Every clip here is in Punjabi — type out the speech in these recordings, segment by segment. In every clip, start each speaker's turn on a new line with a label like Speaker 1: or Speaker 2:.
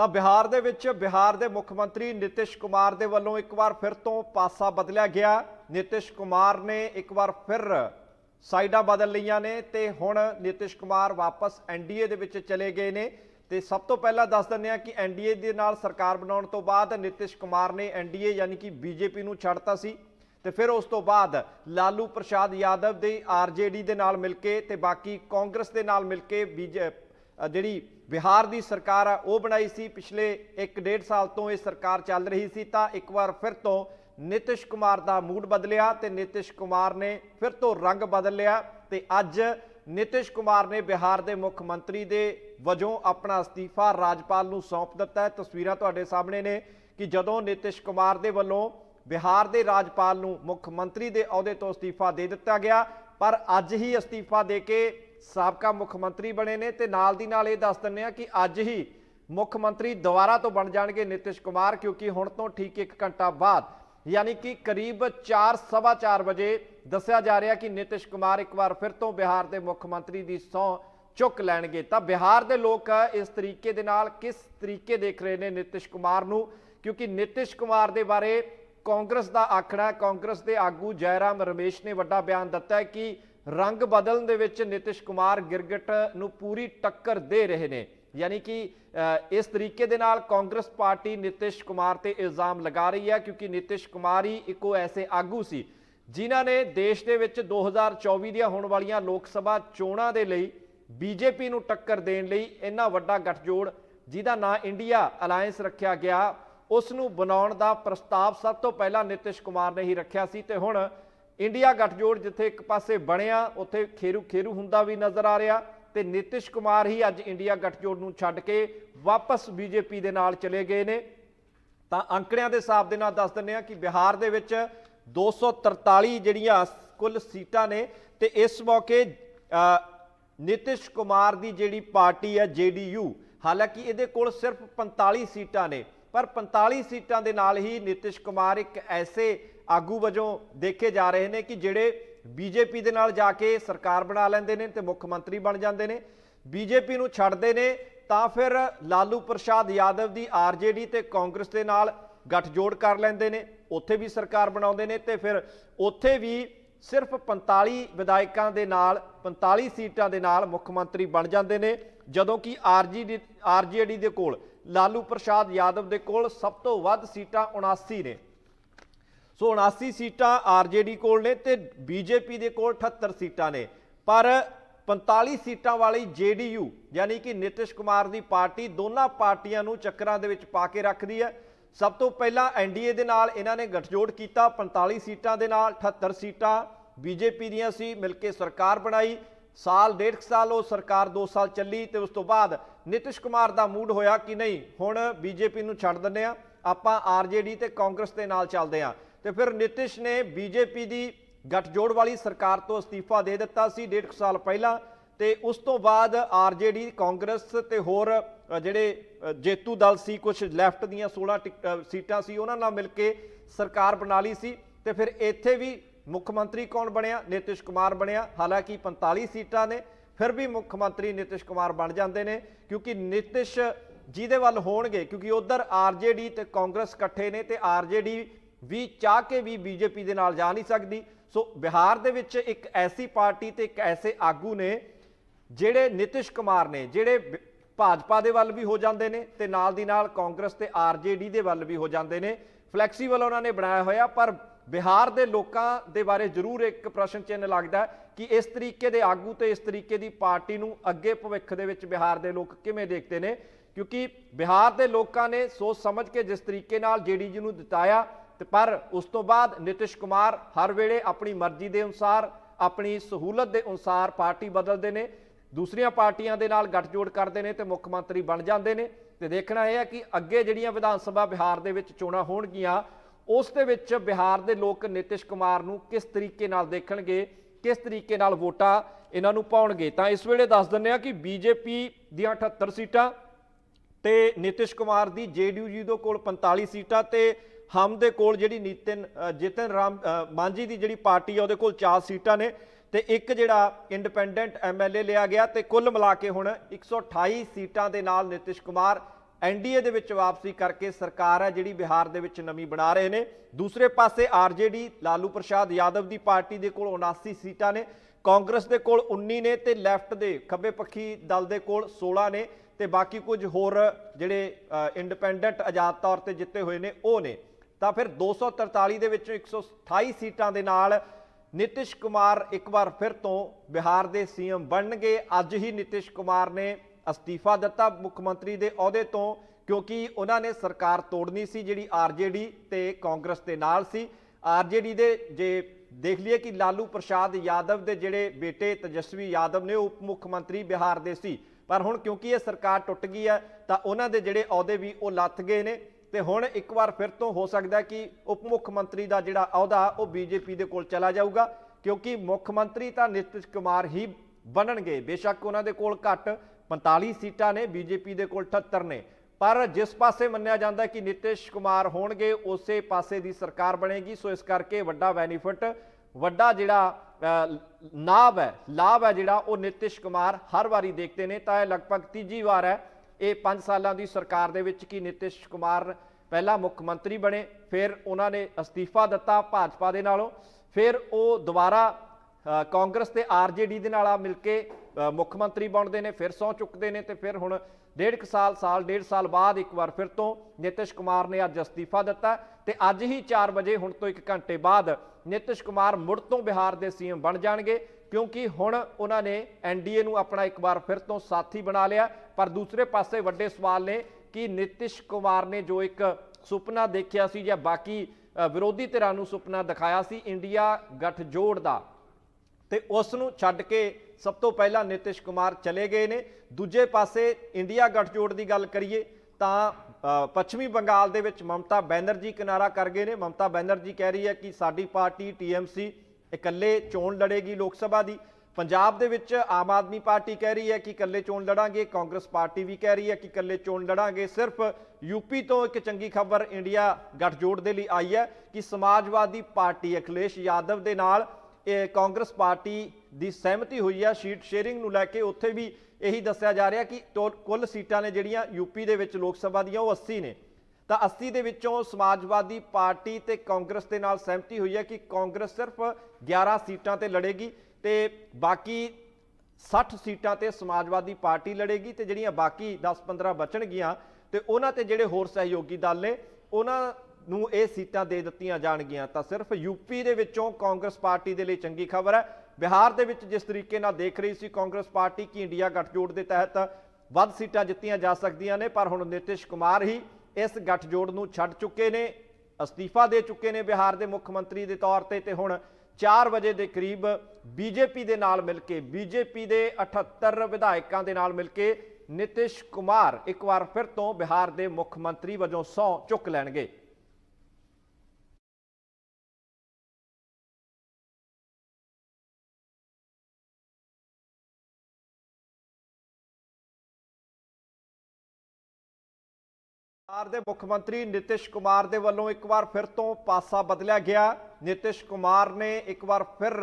Speaker 1: ਤਾਂ ਬਿਹਾਰ ਦੇ ਵਿੱਚ ਬਿਹਾਰ ਦੇ ਮੁੱਖ ਮੰਤਰੀ ਨਿਤਿਸ਼ ਕੁਮਾਰ ਦੇ ਵੱਲੋਂ ਇੱਕ ਵਾਰ ਫਿਰ ਤੋਂ ਪਾਸਾ ਬਦਲਿਆ ਗਿਆ। ਨਿਤਿਸ਼ ਕੁਮਾਰ ਨੇ ਇੱਕ ਵਾਰ ਫਿਰ ਸਾਈਡਾਂ ਬਦਲ ਲਈਆਂ ਨੇ ਤੇ ਹੁਣ ਨਿਤਿਸ਼ ਕੁਮਾਰ ਵਾਪਸ ਐਨਡੀਏ ਦੇ ਵਿੱਚ ਚਲੇ ਗਏ ਨੇ। ਤੇ ਸਭ ਤੋਂ ਪਹਿਲਾਂ ਦੱਸ ਦਿੰਦੇ ਆ ਕਿ ਐਨਡੀਏ ਦੇ ਨਾਲ ਸਰਕਾਰ ਬਣਾਉਣ ਤੋਂ ਬਾਅਦ ਨਿਤਿਸ਼ ਕੁਮਾਰ ਨੇ ਐਨਡੀਏ ਯਾਨੀ ਕਿ ਬੀਜੇਪੀ ਨੂੰ ਛੱਡਤਾ ਸੀ। ਤੇ ਫਿਰ ਉਸ ਤੋਂ ਬਾਅਦ ਲਾਲੂ ਪ੍ਰਸ਼ਾਦ ਯਾਦਵ ਦੇ ਆਰਜੇਡੀ ਦੇ ਨਾਲ ਮਿਲ ਕੇ ਤੇ ਬਾਕੀ ਕਾਂਗਰਸ ਦੇ ਨਾਲ ਮਿਲ ਕੇ ਬੀਜੇ ਅ, ਜਿਹੜੀ ਬਿਹਾਰ ਦੀ ਸਰਕਾਰ ਆ, ਉਹ ਬਣਾਈ ਸੀ ਪਿਛਲੇ 1.5 ਸਾਲ ਤੋਂ ਇਹ ਸਰਕਾਰ ਚੱਲ ਰਹੀ ਸੀ, ਤਾਂ ਇੱਕ ਵਾਰ ਫਿਰ ਤੋਂ ਨਿਤਿਸ਼ ਕੁਮਾਰ ਦਾ ਮੂਡ ਬਦਲਿਆ ਤੇ ਨਿਤਿਸ਼ ਕੁਮਾਰ ਨੇ ਫਿਰ ਤੋਂ ਰੰਗ ਬਦਲ ਲਿਆ ਤੇ ਅੱਜ ਨਿਤਿਸ਼ ਕੁਮਾਰ ਨੇ ਬਿਹਾਰ ਦੇ ਮੁੱਖ ਮੰਤਰੀ ਦੇ ਵਜੋਂ ਆਪਣਾ ਅਸਤੀਫਾ ਰਾਜਪਾਲ ਨੂੰ ਸੌਂਪ ਦਿੱਤਾ। ਹੈ ਤਸਵੀਰਾਂ ਤੁਹਾਡੇ ਸਾਹਮਣੇ ਨੇ ਕਿ ਜਦੋਂ ਨਿਤਿਸ਼ ਕੁਮਾਰ ਦੇ ਵੱਲੋਂ ਬਿਹਾਰ ਦੇ ਰਾਜਪਾਲ ਨੂੰ ਮੁੱਖ ਮੰਤਰੀ ਦੇ ਅਹੁਦੇ ਤੋਂ ਅਸਤੀਫਾ ਦੇ ਦਿੱਤਾ ਗਿਆ, ਪਰ ਅੱਜ ਹੀ ਅਸਤੀਫਾ ਦੇ ਕੇ ਸਾਬਕਾ ਮੁੱਖ ਮੰਤਰੀ ਬਣੇ ਨੇ ਤੇ ਨਾਲ ਦੀ ਨਾਲ ਇਹ ਦੱਸ ਦਿੰਦੇ ਆ ਕਿ ਅੱਜ ਹੀ ਮੁੱਖ ਮੰਤਰੀ ਦੁਬਾਰਾ ਤੋਂ ਬਣ ਜਾਣਗੇ ਨਿਤਿਸ਼ ਕੁਮਾਰ, ਕਿਉਂਕਿ ਹੁਣ ਤੋਂ ਠੀਕ 1 ਘੰਟਾ ਬਾਅਦ, ਯਾਨੀ ਕਿ ਕਰੀਬ 4:30 ਵਜੇ ਦੱਸਿਆ ਜਾ ਰਿਹਾ ਕਿ ਨਿਤਿਸ਼ ਕੁਮਾਰ ਇੱਕ ਵਾਰ ਫਿਰ ਤੋਂ ਬਿਹਾਰ ਦੇ ਮੁੱਖ ਮੰਤਰੀ ਦੀ ਸਹੁੰ ਚੁੱਕ ਲੈਣਗੇ। ਤਾਂ ਬਿਹਾਰ ਦੇ ਲੋਕ ਇਸ ਤਰੀਕੇ ਦੇ ਨਾਲ ਕਿਸ ਤਰੀਕੇ ਦੇਖ ਰਹੇ ਨੇ ਨਿਤਿਸ਼ ਕੁਮਾਰ ਨੂੰ? ਕਿਉਂਕਿ ਨਿਤਿਸ਼ ਕੁਮਾਰ ਦੇ ਬਾਰੇ ਕਾਂਗਰਸ ਦਾ ਆਖਣਾ, ਕਾਂਗਰਸ ਦੇ ਆਗੂ ਜੈਰਾਮ ਰਮੇਸ਼ ਨੇ ਵੱਡਾ ਬਿਆਨ ਦਿੱਤਾ ਹੈ ਕਿ ਰੰਗ ਬਦਲਣ ਦੇ ਵਿੱਚ ਨਿਤਿਸ਼ ਕੁਮਾਰ ਗਿਰਗਟ ਨੂੰ ਪੂਰੀ ਟੱਕਰ ਦੇ ਰਹੇ ਨੇ। ਯਾਨੀ ਕਿ ਇਸ ਤਰੀਕੇ ਦੇ ਨਾਲ ਕਾਂਗਰਸ ਪਾਰਟੀ ਨਿਤਿਸ਼ ਕੁਮਾਰ ਤੇ ਇਲਜ਼ਾਮ ਲਗਾ ਰਹੀ ਹੈ ਕਿਉਂਕਿ ਨਿਤਿਸ਼ ਕੁਮਾਰ ਹੀ ਇੱਕੋ ਐਸੇ ਆਗੂ ਸੀ ਜਿਨ੍ਹਾਂ ਨੇ ਦੇਸ਼ ਦੇ ਵਿੱਚ 2024 ਦੀਆਂ ਹੋਣ ਵਾਲੀਆਂ ਲੋਕ ਸਭਾ ਚੋਣਾਂ ਦੇ ਲਈ ਬੀਜੇਪੀ ਨੂੰ ਟੱਕਰ ਦੇਣ ਲਈ ਇੰਨਾ ਵੱਡਾ ਗੱਠਜੋੜ, ਜਿਹਦਾ ਨਾਂ ਇੰਡੀਆ ਅਲਾਈਅੰਸ ਰੱਖਿਆ ਗਿਆ, ਉਸ ਨੂੰ ਬਣਾਉਣ ਦਾ ਪ੍ਰਸਤਾਵ ਸਭ ਤੋਂ ਪਹਿਲਾਂ ਨਿਤਿਸ਼ ਕੁਮਾਰ ਨੇ ਹੀ ਰੱਖਿਆ ਸੀ ਤੇ ਹੁਣ ਇੰਡੀਆ ਗੱਠਜੋੜ ਜਿੱਥੇ ਇੱਕ ਪਾਸੇ ਬਣਿਆ ਉੱਥੇ ਖੇਰੂ ਖੇਰੂ ਹੁੰਦਾ ਵੀ ਨਜ਼ਰ ਆ ਰਿਹਾ ਤੇ ਨਿਤਿਸ਼ ਕੁਮਾਰ ਹੀ ਅੱਜ ਇੰਡੀਆ ਗੱਠਜੋੜ ਨੂੰ ਛੱਡ ਕੇ ਵਾਪਸ ਬੀਜੇਪੀ ਦੇ ਨਾਲ ਚਲੇ ਗਏ ਨੇ। ਤਾਂ ਅੰਕੜਿਆਂ ਦੇ ਹਿਸਾਬ ਦੇ ਨਾਲ ਦੱਸ ਦਿੰਦੇ ਆ ਕਿ ਬਿਹਾਰ ਦੇ ਵਿੱਚ 243 ਜਿਹੜੀਆਂ ਕੁੱਲ ਸੀਟਾਂ ਨੇ ਤੇ ਇਸ ਮੌਕੇ ਅ, ਨਿਤਿਸ਼ ਕੁਮਾਰ ਦੀ ਜਿਹੜੀ ਪਾਰਟੀ ਹੈ ਜੇਡੀਯੂ ਹਾਲਾਂਕਿ ਇਹਦੇ ਕੋਲ ਸਿਰਫ 45 ਸੀਟਾਂ ਨੇ ਪਰ 45 ਸੀਟਾਂ ਦੇ ਨਾਲ ਹੀ ਨਿਤਿਸ਼ ਕੁਮਾਰ ਇੱਕ ਐਸੇ ਆਗੂ ਵਜੋਂ ਦੇਖੇ ਜਾ ਰਹੇ ਨੇ ਕਿ ਜਿਹੜੇ ਬੀਜੇਪੀ ਦੇ ਨਾਲ ਜਾ ਕੇ ਸਰਕਾਰ ਬਣਾ ਲੈਂਦੇ ਨੇ ਤੇ ਮੁੱਖ ਮੰਤਰੀ ਬਣ ਜਾਂਦੇ ਨੇ, ਬੀਜੇਪੀ ਨੂੰ ਛੱਡਦੇ ਨੇ ਤਾਂ ਫਿਰ ਲਾਲੂ ਪ੍ਰਸ਼ਾਦ ਯਾਦਵ ਦੀ ਆਰਜੇਡੀ ਤੇ ਕਾਂਗਰਸ ਦੇ ਨਾਲ ਗੱਠਜੋੜ ਕਰ ਲੈਂਦੇ ਨੇ, ਉੱਥੇ ਵੀ ਸਰਕਾਰ ਬਣਾਉਂਦੇ ਨੇ ਤੇ ਫਿਰ ਉੱਥੇ ਵੀ ਸਿਰਫ 45 ਵਿਧਾਇਕਾਂ ਦੇ ਨਾਲ 45 ਸੀਟਾਂ ਦੇ ਨਾਲ ਮੁੱਖ ਮੰਤਰੀ ਬਣ ਜਾਂਦੇ ਨੇ, ਜਦੋਂ ਕਿ ਆਰਜੀਡੀ ਆਰਜੇਡੀ ਦੇ ਕੋਲ, ਲਾਲੂ ਪ੍ਰਸ਼ਾਦ ਯਾਦਵ ਦੇ ਕੋਲ ਸਭ ਤੋਂ ਵੱਧ ਸੀਟਾਂ 79 ਨੇ। ਸੋ 79 ਸੀਟਾਂ ਆਰਜੇਡੀ ਕੋਲ ਨੇ ਤੇ ਬੀਜੇਪੀ ਦੇ ਕੋਲ 78 ਸੀਟਾਂ ਨੇ। ਪਰ 45 ਸੀਟਾਂ ਵਾਲੀ ਜੇਡੀਯੂ, ਯਾਨੀ ਕਿ ਨਿਤਿਸ਼ ਕੁਮਾਰ ਦੀ ਪਾਰਟੀ, ਦੋਨਾਂ ਪਾਰਟੀਆਂ ਨੂੰ ਚੱਕਰਾਂ ਦੇ ਵਿੱਚ ਪਾ ਕੇ ਰੱਖਦੀ ਹੈ। ਸਭ ਤੋਂ ਪਹਿਲਾਂ ਐਨਡੀਏ ਦੇ ਨਾਲ ਇਹਨਾਂ ਨੇ ਗਠਜੋੜ ਕੀਤਾ 45 ਸੀਟਾਂ ਦੇ ਨਾਲ 78 ਸੀਟਾਂ ਬੀਜੇਪੀ ਦੀਆਂ ਸੀ, ਮਿਲ ਕੇ ਸਰਕਾਰ ਬਣਾਈ। ਸਾਲ, ਡੇਢ ਕੁ ਸਾਲ ਉਹ ਸਰਕਾਰ 2 ਸਾਲ ਚੱਲੀ ਤੇ ਉਸ ਤੋਂ ਬਾਅਦ ਨਿਤਿਸ਼ ਕੁਮਾਰ ਦਾ ਮੂਡ ਹੋਇਆ ਕਿ ਨਹੀਂ, ਹੁਣ ਬੀਜੇਪੀ ਨੂੰ ਛੱਡ ਦਿੰਦੇ ਆ ਆਪਾਂ ਆਰਜੇਡੀ ਤੇ ਕਾਂਗਰਸ ਦੇ ਨਾਲ ਚੱਲਦੇ ਆ ਤੇ ਫਿਰ ਨਿਤਿਸ਼ ਨੇ ਬੀਜੇਪੀ ਦੀ ਗੱਠਜੋੜ ਵਾਲੀ ਸਰਕਾਰ ਤੋਂ ਅਸਤੀਫਾ ਦੇ ਦਿੱਤਾ ਸੀ ਡੇਢ ਕੁ ਸਾਲ ਪਹਿਲਾਂ ਤੇ ਉਸ ਤੋਂ ਬਾਅਦ ਆਰਜੇਡੀ, ਕਾਂਗਰਸ ਤੇ ਹੋਰ ਜਿਹੜੇ ਜੇਤੂ ਦਲ ਸੀ ਕੁਝ ਲੈਫਟ ਦੀਆਂ 16 ਟਿਕ- ਸੀਟਾਂ ਸੀ, ਉਹਨਾਂ ਨਾਲ ਮਿਲ ਕੇ ਸਰਕਾਰ ਬਣਾ ਲਈ ਸੀ ਤੇ ਫਿਰ ਇੱਥੇ ਵੀ ਮੁੱਖ ਮੰਤਰੀ ਕੌਣ ਬਣਿਆ? ਨਿਤਿਸ਼ ਕੁਮਾਰ ਬਣਿਆ। ਹਾਲਾਂਕਿ 45 ਸੀਟਾਂ ਨੇ, ਫਿਰ ਵੀ ਮੁੱਖ ਮੰਤਰੀ ਨਿਤਿਸ਼ ਕੁਮਾਰ ਬਣ ਜਾਂਦੇ ਨੇ, ਕਿਉਂਕਿ ਨਿਤਿਸ਼ ਜਿਹਦੇ ਵੱਲ ਹੋਣਗੇ, ਕਿਉਂਕਿ ਉਧਰ ਆਰਜੇਡੀ ਤੇ ਕਾਂਗਰਸ ਇਕੱਠੇ ਨੇ ਤੇ ਆਰਜੇਡੀ ਵੀ ਚਾਹ ਕੇ ਵੀ ਬੀਜੇਪੀ ਦੇ ਨਾਲ ਜਾ ਨਹੀਂ ਸਕਦੀ। ਸੋ ਬਿਹਾਰ ਦੇ ਵਿੱਚ ਇੱਕ ਐਸੀ ਪਾਰਟੀ ਤੇ ਇੱਕ ਐਸੇ ਆਗੂ ਨੇ, ਜਿਹੜੇ ਨਿਤਿਸ਼ ਕੁਮਾਰ ਨੇ, ਜਿਹੜੇ ਬ- ਭਾਜਪਾ ਦੇ ਵੱਲ ਵੀ ਹੋ ਜਾਂਦੇ ਨੇ ਤੇ ਨਾਲ ਦੀ ਨਾਲ ਕਾਂਗਰਸ ਤੇ ਆਰਜੇਡੀ ਦੇ ਵੱਲ ਵੀ ਹੋ ਜਾਂਦੇ ਨੇ। ਫਲੈਕਸੀਬਲ ਉਹਨਾਂ ਨੇ ਬਣਾਇਆ ਹੋਇਆ, ਪਰ ਬਿਹਾਰ ਦੇ ਲੋਕਾਂ ਦੇ ਬਾਰੇ ਜ਼ਰੂਰ ਇੱਕ ਪ੍ਰਸ਼ਨ ਚਿੰਨ੍ਹ ਲੱਗਦਾ ਕਿ ਇਸ ਤਰੀਕੇ ਦੇ ਆਗੂ ਤੇ ਇਸ ਤਰੀਕੇ ਦੀ ਪਾਰਟੀ ਨੂੰ ਅੱਗੇ ਭਵਿੱਖ ਦੇ ਵਿੱਚ ਬਿਹਾਰ ਦੇ ਲੋਕ ਕਿਵੇਂ ਦੇਖਦੇ ਨੇ? ਕਿਉਂਕਿ ਬਿਹਾਰ ਦੇ ਲੋਕਾਂ ਨੇ ਸੋਚ ਸਮਝ ਕੇ ਜਿਸ ਤਰੀਕੇ ਨਾਲ ਜੇਡੀਯੂ ਨੂੰ ਜਿਤਾਇਆ ਤੇ ਪਰ ਉਸ ਤੋਂ ਬਾਅਦ ਨਿਤਿਸ਼ ਕੁਮਾਰ ਹਰ ਵੇਲੇ ਆਪਣੀ ਮਰਜ਼ੀ ਦੇ ਅਨੁਸਾਰ, ਆਪਣੀ ਸਹੂਲਤ ਦੇ ਅਨੁਸਾਰ ਪਾਰਟੀ ਬਦਲਦੇ ਨੇ, ਦੂਸਰੀਆਂ ਪਾਰਟੀਆਂ ਦੇ ਨਾਲ ਗੱਠਜੋੜ ਕਰਦੇ ਨੇ ਤੇ ਮੁੱਖ ਮੰਤਰੀ ਬਣ ਜਾਂਦੇ ਨੇ। ਤੇ ਦੇਖਣਾ ਇਹ ਹੈ ਕਿ ਅੱਗੇ ਜਿਹੜੀਆਂ ਵਿਧਾਨ ਸਭਾ ਬਿਹਾਰ ਦੇ ਵਿੱਚ ਚੋਣਾਂ ਹੋਣਗੀਆਂ, ਉਸ ਦੇ ਵਿੱਚ ਬਿਹਾਰ ਦੇ ਲੋਕ ਨਿਤਿਸ਼ ਕੁਮਾਰ ਨੂੰ ਕਿਸ ਤਰੀਕੇ ਨਾਲ ਦੇਖਣਗੇ, ਕਿਸ ਤਰੀਕੇ ਨਾਲ ਵੋਟਾਂ ਇਹਨਾਂ ਨੂੰ ਪਾਉਣਗੇ? ਤਾਂ ਇਸ ਵੇਲੇ ਦੱਸ ਦਿੰਦੇ ਆ ਕਿ ਬੀਜੇਪੀ ਦੀਆਂ 78 ਸੀਟਾਂ ਤੇ ਨਿਤਿਸ਼ ਕੁਮਾਰ ਦੀ ਜੇਡੀਯੂ ਜੀ ਦੇ ਕੋਲ 45 ਸੀਟਾਂ ਤੇ ਹਮ ਦੇ ਕੋਲ ਜਿਹੜੀ ਨੀਤਨ ਅ, ਜਿਤਨ ਰਾਮ ਅ, ਮਾਂਝੀ ਦੀ ਜਿਹੜੀ ਪਾਰਟੀ ਆ ਉਹਦੇ ਕੋਲ 4 ਸੀਟਾਂ ਨੇ ਤੇ ਇੱਕ ਜਿਹੜਾ ਇੰਡੀਪੈਂਡੈਂਟ ਐਮਐਲਏ ਲਿਆ ਗਿਆ ਤੇ ਕੁੱਲ ਮਿਲਾ ਕੇ ਹੁਣ 128 ਸੀਟਾਂ ਦੇ ਨਾਲ ਨਿਤਿਸ਼ ਕੁਮਾਰ ਐਨਡੀਏ ਦੇ ਵਿੱਚ ਵਾਪਸੀ ਕਰਕੇ ਸਰਕਾਰ ਹੈ ਜਿਹੜੀ ਬਿਹਾਰ ਦੇ ਵਿੱਚ ਨਵੀਂ ਬਣਾ ਰਹੇ ਨੇ। ਦੂਸਰੇ ਪਾਸੇ ਆਰਜੇਡੀ ਲਾਲੂ ਪ੍ਰਸ਼ਾਦ ਯਾਦਵ ਦੀ ਪਾਰਟੀ ਦੇ ਕੋਲ 79 ਸੀਟਾਂ ਨੇ ਕਾਂਗਰਸ ਦੇ ਕੋਲ 19 ਨੇ ਤੇ ਲੈਫਟ ਦੇ ਖੱਬੇ ਪੱਖੀ ਦਲ ਦੇ ਕੋਲ 16 ਨੇ ਤੇ ਬਾਕੀ ਕੁਝ ਹੋਰ ਜਿਹੜੇ ਇੰਡੀਪੈਂਡੈਂਟ ਆਜ਼ਾਦ ਤੌਰ ਤੇ ਜਿੱਤੇ ਹੋਏ ਨੇ ਉਹ ਨੇ। ਤਾਂ ਫਿਰ 243 ਦੇ ਵਿੱਚੋਂ 128 ਸੀਟਾਂ ਦੇ ਨਾਲ ਨਿਤਿਸ਼ ਕੁਮਾਰ ਇੱਕ ਵਾਰ ਫਿਰ ਤੋਂ ਬਿਹਾਰ ਦੇ ਸੀਐਮ ਬਣਨਗੇ। ਅੱਜ ਹੀ ਨਿਤਿਸ਼ ਕੁਮਾਰ ਨੇ ਅਸਤੀਫਾ ਦਿੱਤਾ ਮੁੱਖ ਮੰਤਰੀ ਦੇ ਅਹੁਦੇ ਤੋਂ, ਕਿਉਂਕਿ ਉਹਨਾਂ ਨੇ ਸਰਕਾਰ ਤੋੜਨੀ ਸੀ, ਜਿਹੜੀ ਆਰਜੇਡੀ ਤੇ ਕਾਂਗਰਸ ਦੇ ਨਾਲ ਸੀ। ਆਰਜੇਡੀ ਦੇ ਜੇ ਦੇਖ ਲਈਏ ਕਿ ਲਾਲੂ ਪ੍ਰਸ਼ਾਦ ਯਾਦਵ ਦੇ ਜਿਹੜੇ ਬੇਟੇ ਤੇਜਸਵੀ ਯਾਦਵ ਨੇ, ਉਹ ਉਪ ਮੁੱਖ ਮੰਤਰੀ ਬਿਹਾਰ ਦੇ ਸੀ। ਪਰ ਹੁਣ ਕਿਉਂਕਿ ਇਹ ਸਰਕਾਰ ਟੁੱਟ ਗਈ ਹੈ, ਤਾਂ ਉਹਨਾਂ ਦੇ ਜਿਹੜੇ ਅਹੁਦੇ ਵੀ ਉਹ ਲੱਥ ਗਏ ਨੇ। ਤੇ ਹੁਣ ਇੱਕ ਵਾਰ ਫਿਰ ਤੋਂ ਹੋ ਸਕਦਾ ਕਿ ਉਪ ਮੁੱਖ ਮੰਤਰੀ ਦਾ ਜਿਹੜਾ ਅਹੁਦਾ ਉਹ ਬੀਜੇਪੀ ਦੇ ਕੋਲ ਚਲਾ ਜਾਊਗਾ ਕਿਉਂਕਿ ਮੁੱਖ ਮੰਤਰੀ ਤਾਂ ਨਿਤਿਸ਼ ਕੁਮਾਰ ਹੀ ਬਣਨਗੇ। ਬੇਸ਼ੱਕ ਉਹਨਾਂ ਦੇ ਕੋਲ ਘੱਟ 45 ਸੀਟਾਂ ਨੇ ਬੀਜੇਪੀ ਦੇ ਕੋਲ 78 ਨੇ। ਪਰ ਜਿਸ ਪਾਸੇ ਮੰਨਿਆ ਜਾਂਦਾ ਕਿ ਨਿਤਿਸ਼ ਕੁਮਾਰ ਹੋਣਗੇ ਉਸੇ ਪਾਸੇ ਦੀ ਸਰਕਾਰ ਬਣੇਗੀ। ਸੋ ਇਸ ਕਰਕੇ ਵੱਡਾ ਬੈਨੀਫਿਟ ਵੱਡਾ ਜਿਹੜਾ ਅ, ਲਾਭ ਹੈ ਲਾਭ ਹੈ ਜਿਹੜਾ ਉਹ ਨਿਤਿਸ਼ ਕੁਮਾਰ ਹਰ ਵਾਰੀ ਦੇਖਦੇ ਨੇ। ਤਾਂ ਇਹ ਲਗਭਗ ਤੀਜੀ ਵਾਰ ਹੈ ਇਹ 5 ਸਾਲਾਂ ਦੀ ਸਰਕਾਰ ਦੇ ਵਿੱਚ ਕਿ ਨਿਤਿਸ਼ ਕੁਮਾਰ ਪਹਿਲਾ ਮੁੱਖ ਮੰਤਰੀ ਬਣੇ ਫਿਰ ਉਹਨਾਂ ਨੇ ਅਸਤੀਫਾ ਦਿੱਤਾ ਭਾਜਪਾ ਦੇ ਨਾਲੋਂ ਫਿਰ ਉਹ ਦੁਬਾਰਾ ਅ, ਕਾਂਗਰਸ ਤੇ ਆਰਜੇਡੀ ਦੇ ਨਾਲ ਆ ਮਿਲ ਕੇ ਮੁੱਖ ਮੰਤਰੀ ਬਣਦੇ ਨੇ ਫਿਰ ਸਹੁੰ ਚੁੱਕਦੇ ਨੇ ਤੇ ਫਿਰ ਹੁਣ ਡੇਢ ਕੁ ਸਾਲ ਸਾਲ ਡੇਢ ਸਾਲ ਬਾਅਦ ਇੱਕ ਵਾਰ ਫਿਰ ਤੋਂ ਨਿਤਿਸ਼ ਕੁਮਾਰ ਨੇ ਅੱਜ ਅਸਤੀਫਾ ਦਿੱਤਾ ਤੇ ਅੱਜ ਹੀ 4 ਵਜੇ ਹੁਣ ਤੋਂ 1 ਘੰਟੇ ਬਾਅਦ ਨਿਤਿਸ਼ ਕੁਮਾਰ ਮੁੜ ਤੋਂ ਬਿਹਾਰ ਦੇ ਸੀਐਮ ਬਣ ਜਾਣਗੇ। ਕਿਉਂਕਿ ਹੁਣ ਉਹਨਾਂ ਨੇ ਐਨਡੀਏ ਨੂੰ ਆਪਣਾ ਇੱਕ ਵਾਰ ਫਿਰ ਤੋਂ ਸਾਥੀ ਬਣਾ ਲਿਆ। ਪਰ ਦੂਸਰੇ ਪਾਸੇ ਵੱਡੇ ਸਵਾਲ ਨੇ ਕਿ ਨਿਤਿਸ਼ ਕੁਮਾਰ ਨੇ ਜੋ ਇੱਕ ਸੁਪਨਾ ਦੇਖਿਆ ਸੀ ਜਾਂ ਬਾਕੀ ਵਿਰੋਧੀ ਧਿਰਾਂ ਨੂੰ ਸੁਪਨਾ ਦਿਖਾਇਆ ਸੀ ਇੰਡੀਆ ਗੱਠਜੋੜ ਦਾ, ਤੇ ਉਸ ਨੂੰ ਛੱਡ ਕੇ ਸਭ ਤੋਂ ਪਹਿਲਾਂ ਨਿਤਿਸ਼ ਕੁਮਾਰ ਚਲੇ ਗਏ ਨੇ। ਦੂਜੇ ਪਾਸੇ ਇੰਡੀਆ ਗੱਠਜੋੜ ਦੀ ਗੱਲ ਕਰੀਏ ਤਾਂ ਪੱਛਮੀ ਬੰਗਾਲ ਦੇ ਵਿੱਚ ਮਮਤਾ ਬੈਨਰਜੀ ਕਿਨਾਰਾ ਕਰ ਗਏ ਨੇ। ਮਮਤਾ ਬੈਨਰਜੀ ਕਹਿ ਰਹੀ ਹੈ ਕਿ ਸਾਡੀ ਪਾਰਟੀ ਟੀਐਮਸੀ ਇਕੱਲੇ ਚੋਣ ਲੜੇਗੀ ਲੋਕ ਸਭਾ ਦੀ। ਪੰਜਾਬ ਦੇ ਵਿੱਚ ਆਮ ਆਦਮੀ ਪਾਰਟੀ ਕਹਿ ਰਹੀ ਹੈ ਕਿ ਇਕੱਲੇ ਚੋਣ ਲੜਾਂਗੇ, ਕਾਂਗਰਸ ਪਾਰਟੀ ਵੀ ਕਹਿ ਰਹੀ ਹੈ ਕਿ ਇਕੱਲੇ ਚੋਣ ਲੜਾਂਗੇ। ਸਿਰਫ ਯੂਪੀ ਤੋਂ ਇੱਕ ਚੰਗੀ ਖਬਰ ਇੰਡੀਆ ਗੱਠਜੋੜ ਦੇ ਲਈ ਆਈ ਹੈ ਕਿ ਸਮਾਜਵਾਦੀ ਪਾਰਟੀ ਅਖਿਲੇਸ਼ ਯਾਦਵ ਦੇ ਨਾਲ, ਇਹ ਕਾਂਗਰਸ ਪਾਰਟੀ ਦੀ ਸਹਿਮਤੀ ਹੋਈ ਹੈ। ਸ਼ੀਟ ਸ਼ੇਅਰਿੰਗ ਨੂੰ ਲੈ ਕੇ ਉੱਥੇ ਵੀ ਇਹੀ ਦੱਸਿਆ ਜਾ ਰਿਹਾ ਕਿ ਟੋ- ਕੁੱਲ ਸੀਟਾਂ ਨੇ ਜਿਹੜੀਆਂ ਯੂਪੀ ਦੇ ਵਿੱਚ ਲੋਕ ਸਭਾ ਦੀਆਂ ਉਹ 80 ਨੇ। ਤਾਂ 80 ਦੇ ਵਿੱਚੋਂ ਸਮਾਜਵਾਦੀ ਪਾਰਟੀ ਤੇ ਕਾਂਗਰਸ ਦੇ ਨਾਲ ਸਹਿਮਤੀ ਹੋਈ ਹੈ ਕਿ ਕਾਂਗਰਸ ਸਿਰਫ 11 ਸੀਟਾਂ ਤੇ ਲੜੇਗੀ ਤੇ ਬਾਕੀ 60 ਸੀਟਾਂ ਤੇ ਸਮਾਜਵਾਦੀ ਪਾਰਟੀ ਲੜੇਗੀ ਤੇ ਜਿਹੜੀਆਂ ਬਾਕੀ 10-15 ਬਚਣਗੀਆਂ ਤੇ ਉਹਨਾਂ ਤੇ ਜਿਹੜੇ ਹੋਰ ਸਹਿਯੋਗੀ ਦਲ ਨੇ, ਉਹਨਾਂ ਨੂੰ ਇਹ ਸੀਟਾਂ ਦੇ ਦਿੱਤੀਆਂ ਜਾਣਗੀਆਂ। ਤਾਂ ਸਿਰਫ ਯੂਪੀ ਦੇ ਵਿੱਚੋਂ ਕਾਂਗਰਸ ਪਾਰਟੀ ਦੇ ਲਈ ਚੰਗੀ ਖਬਰ ਹੈ। ਬਿਹਾਰ ਦੇ ਵਿੱਚ ਜਿਸ ਤਰੀਕੇ ਨਾਲ ਦੇਖ ਰਹੀ ਸੀ ਕਾਂਗਰਸ ਪਾਰਟੀ ਕਿ ਇੰਡੀਆ ਗੱਠਜੋੜ ਦੇ ਤਹਿਤ ਵੱਧ ਸੀਟਾਂ ਜਿੱਤੀਆਂ ਜਾ ਸਕਦੀਆਂ ਨੇ, ਪਰ ਹੁਣ ਨਿਤਿਸ਼ ਕੁਮਾਰ ਹੀ ਇਸ ਗੱਠਜੋੜ ਨੂੰ ਛੱਡ ਚੁੱਕੇ ਨੇ, ਅਸਤੀਫਾ ਦੇ ਚੁੱਕੇ ਨੇ ਬਿਹਾਰ ਦੇ ਮੁੱਖ ਮੰਤਰੀ ਦੇ ਤੌਰ ਤੇ ਤੇ ਹੁਣ 4 ਵਜੇ ਦੇ ਕਰੀਬ ਬੀਜੇਪੀ ਦੇ ਨਾਲ ਮਿਲ ਕੇ ਬੀਜੇਪੀ ਦੇ 78 ਵਿਧਾਇਕਾਂ ਦੇ ਨਾਲ ਮਿਲ ਕੇ ਨਿਤਿਸ਼ ਕੁਮਾਰ ਇੱਕ ਵਾਰ ਫਿਰ ਤੋਂ ਬਿਹਾਰ ਦੇ ਮੁੱਖ ਮੰਤਰੀ ਵਜੋਂ ਸਹੁੰ ਚੁੱਕ ਲੈਣਗੇ। ਬਿਹਾਰ ਦੇ ਮੁੱਖ ਮੰਤਰੀ ਨਿਤਿਸ਼ ਕੁਮਾਰ ਦੇ ਵੱਲੋਂ ਇੱਕ ਵਾਰ ਫਿਰ ਤੋਂ ਪਾਸਾ ਬਦਲਿਆ ਗਿਆ। ਨਿਤਿਸ਼ ਕੁਮਾਰ ਨੇ ਇੱਕ ਵਾਰ ਫਿਰ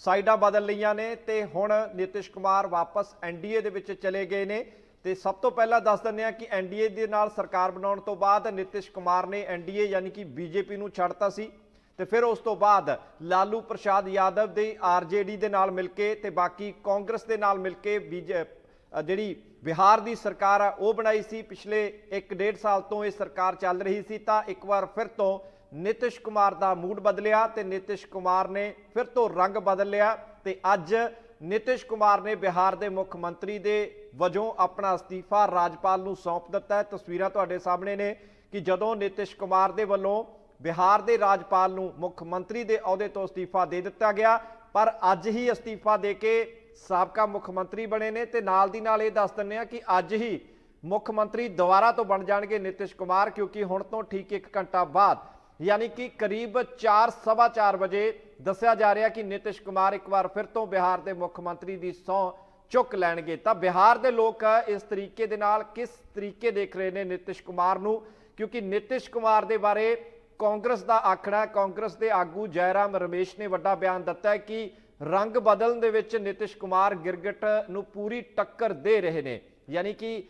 Speaker 1: ਸਾਈਡਾਂ ਬਦਲ ਲਈਆਂ ਨੇ ਤੇ ਹੁਣ ਨਿਤਿਸ਼ ਕੁਮਾਰ ਵਾਪਸ ਐਨਡੀਏ ਦੇ ਵਿੱਚ ਚਲੇ ਗਏ ਨੇ। ਤੇ ਸਭ ਤੋਂ ਪਹਿਲਾਂ ਦੱਸ ਦਿੰਦੇ ਆ ਕਿ ਐਨਡੀਏ ਦੇ ਨਾਲ ਸਰਕਾਰ ਬਣਾਉਣ ਤੋਂ ਬਾਅਦ ਨਿਤਿਸ਼ ਕੁਮਾਰ ਨੇ ਐਨਡੀਏ ਯਾਨੀ ਕਿ ਬੀਜੇਪੀ ਨੂੰ ਛੱਡਤਾ ਸੀ। ਤੇ ਫਿਰ ਉਸ ਤੋਂ ਬਾਅਦ ਲਾਲੂ ਪ੍ਰਸ਼ਾਦ ਯਾਦਵ ਦੇ ਆਰਜੇਡੀ ਦੇ ਨਾਲ ਮਿਲ ਕੇ ਤੇ ਬਾਕੀ ਕਾਂਗਰਸ ਦੇ ਨਾਲ ਮਿਲ ਕੇ ਬੀਜੇ ਅ, ਜਿਹੜੀ ਬਿਹਾਰ ਦੀ ਸਰਕਾਰ ਆ, ਉਹ ਬਣਾਈ ਸੀ ਪਿਛਲੇ 1.5 ਸਾਲ ਤੋਂ ਇਹ ਸਰਕਾਰ ਚੱਲ ਰਹੀ ਸੀ, ਤਾਂ ਇੱਕ ਵਾਰ ਫਿਰ ਤੋਂ ਨਿਤਿਸ਼ ਕੁਮਾਰ ਦਾ ਮੂਡ ਬਦਲਿਆ ਤੇ ਨਿਤਿਸ਼ ਕੁਮਾਰ ਨੇ ਫਿਰ ਤੋਂ ਰੰਗ ਬਦਲ ਲਿਆ ਤੇ ਅੱਜ ਨਿਤਿਸ਼ ਕੁਮਾਰ ਨੇ ਬਿਹਾਰ ਦੇ ਮੁੱਖ ਮੰਤਰੀ ਦੇ ਵਜੋਂ ਆਪਣਾ ਅਸਤੀਫਾ ਰਾਜਪਾਲ ਨੂੰ ਸੌਂਪ ਦਿੱਤਾ। ਹੈ ਤਸਵੀਰਾਂ ਤੁਹਾਡੇ ਸਾਹਮਣੇ ਨੇ ਕਿ ਜਦੋਂ ਨਿਤਿਸ਼ ਕੁਮਾਰ ਦੇ ਵੱਲੋਂ ਬਿਹਾਰ ਦੇ ਰਾਜਪਾਲ ਨੂੰ ਮੁੱਖ ਮੰਤਰੀ ਦੇ ਅਹੁਦੇ ਤੋਂ ਅਸਤੀਫਾ ਦੇ ਦਿੱਤਾ ਗਿਆ, ਪਰ ਅੱਜ ਹੀ ਅਸਤੀਫਾ ਦੇ ਕੇ ਸਾਬਕਾ ਮੁੱਖ ਮੰਤਰੀ ਬਣੇ ਨੇ ਤੇ ਨਾਲ ਦੀ ਨਾਲ ਇਹ ਦੱਸ ਦਿੰਨੇ ਆ ਕਿ ਅੱਜ ਹੀ ਮੁੱਖ ਮੰਤਰੀ ਦੁਬਾਰਾ ਤੋਂ ਬਣ ਜਾਣਗੇ ਨਿਤਿਸ਼ ਕੁਮਾਰ, ਕਿਉਂਕਿ ਹੁਣ ਤੋਂ ਠੀਕ 1 ਘੰਟਾ ਬਾਅਦ, ਯਾਨੀ ਕਿ ਕਰੀਬ 4:30 ਵਜੇ ਦੱਸਿਆ ਜਾ ਰਿਹਾ ਕਿ ਨਿਤਿਸ਼ ਕੁਮਾਰ ਇੱਕ ਵਾਰ ਫਿਰ ਤੋਂ ਬਿਹਾਰ ਦੇ ਮੁੱਖ ਮੰਤਰੀ ਦੀ ਸਹੁੰ ਚੁੱਕ ਲੈਣਗੇ। ਤਾਂ ਬਿਹਾਰ ਦੇ ਲੋਕ ਇਸ ਤਰੀਕੇ ਦੇ ਨਾਲ ਕਿਸ ਤਰੀਕੇ ਦੇਖ ਰਹੇ ਨੇ ਨਿਤਿਸ਼ ਕੁਮਾਰ ਨੂੰ? ਕਿਉਂਕਿ ਨਿਤਿਸ਼ ਕੁਮਾਰ ਦੇ ਬਾਰੇ ਕਾਂਗਰਸ ਦਾ ਆਖਣਾ, ਕਾਂਗਰਸ ਦੇ ਆਗੂ ਜੈਰਾਮ ਰਮੇਸ਼ ਨੇ ਵੱਡਾ ਬਿਆਨ ਦਿੱਤਾ ਕਿ ਰੰਗ ਬਦਲਣ ਦੇ ਵਿੱਚ ਨਿਤਿਸ਼ ਕੁਮਾਰ ਗਿਰਗਟ ਨੂੰ ਪੂਰੀ ਟੱਕਰ ਦੇ ਰਹੇ ਨੇ। ਯਾਨੀ ਕਿ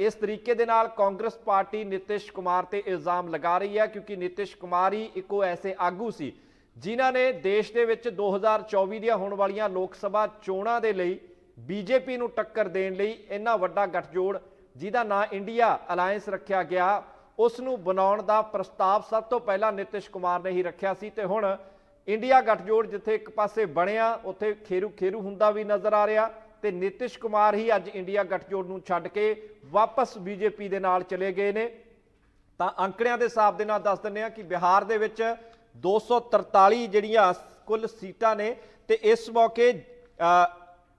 Speaker 1: ਇਸ ਤਰੀਕੇ ਦੇ ਨਾਲ ਕਾਂਗਰਸ ਪਾਰਟੀ ਨਿਤਿਸ਼ ਕੁਮਾਰ ਤੇ ਇਲਜ਼ਾਮ ਲਗਾ ਰਹੀ ਹੈ ਕਿਉਂਕਿ ਨਿਤਿਸ਼ ਕੁਮਾਰ ਹੀ ਇੱਕੋ ਐਸੇ ਆਗੂ ਸੀ, ਜਿਨ੍ਹਾਂ ਨੇ ਦੇਸ਼ ਦੇ ਵਿੱਚ 2024 ਦੀਆਂ ਹੋਣ ਵਾਲੀਆਂ ਲੋਕ ਸਭਾ ਚੋਣਾਂ ਦੇ ਲਈ ਬੀਜੇਪੀ ਨੂੰ ਟੱਕਰ ਦੇਣ ਲਈ ਇੰਨਾ ਵੱਡਾ ਗੱਠਜੋੜ, ਜਿਹਦਾ ਨਾਂ ਇੰਡੀਆ ਅਲਾਈਅੰਸ ਰੱਖਿਆ ਗਿਆ, ਉਸ ਨੂੰ ਬਣਾਉਣ ਦਾ ਪ੍ਰਸਤਾਵ ਸਭ ਤੋਂ ਪਹਿਲਾਂ ਨਿਤਿਸ਼ ਕੁਮਾਰ ਨੇ ਹੀ ਰੱਖਿਆ ਸੀ ਤੇ ਹੁਣ ਇੰਡੀਆ ਗੱਠਜੋੜ ਜਿੱਥੇ ਇੱਕ ਪਾਸੇ ਬਣਿਆ ਉੱਥੇ ਖੇਰੂ ਖੇਰੂ ਹੁੰਦਾ ਵੀ ਨਜ਼ਰ ਆ ਰਿਹਾ ਤੇ ਨਿਤਿਸ਼ ਕੁਮਾਰ ਹੀ ਅੱਜ ਇੰਡੀਆ ਗੱਠਜੋੜ ਨੂੰ ਛੱਡ ਕੇ ਵਾਪਸ ਬੀਜੇਪੀ ਦੇ ਨਾਲ ਚਲੇ ਗਏ ਨੇ। ਤਾਂ ਅੰਕੜਿਆਂ ਦੇ ਹਿਸਾਬ ਦੇ ਨਾਲ ਦੱਸ ਦਿੰਦੇ ਆ ਕਿ ਬਿਹਾਰ ਦੇ ਵਿੱਚ 243 ਜਿਹੜੀਆਂ ਕੁੱਲ ਸੀਟਾਂ ਨੇ ਤੇ ਇਸ ਮੌਕੇ ਅ,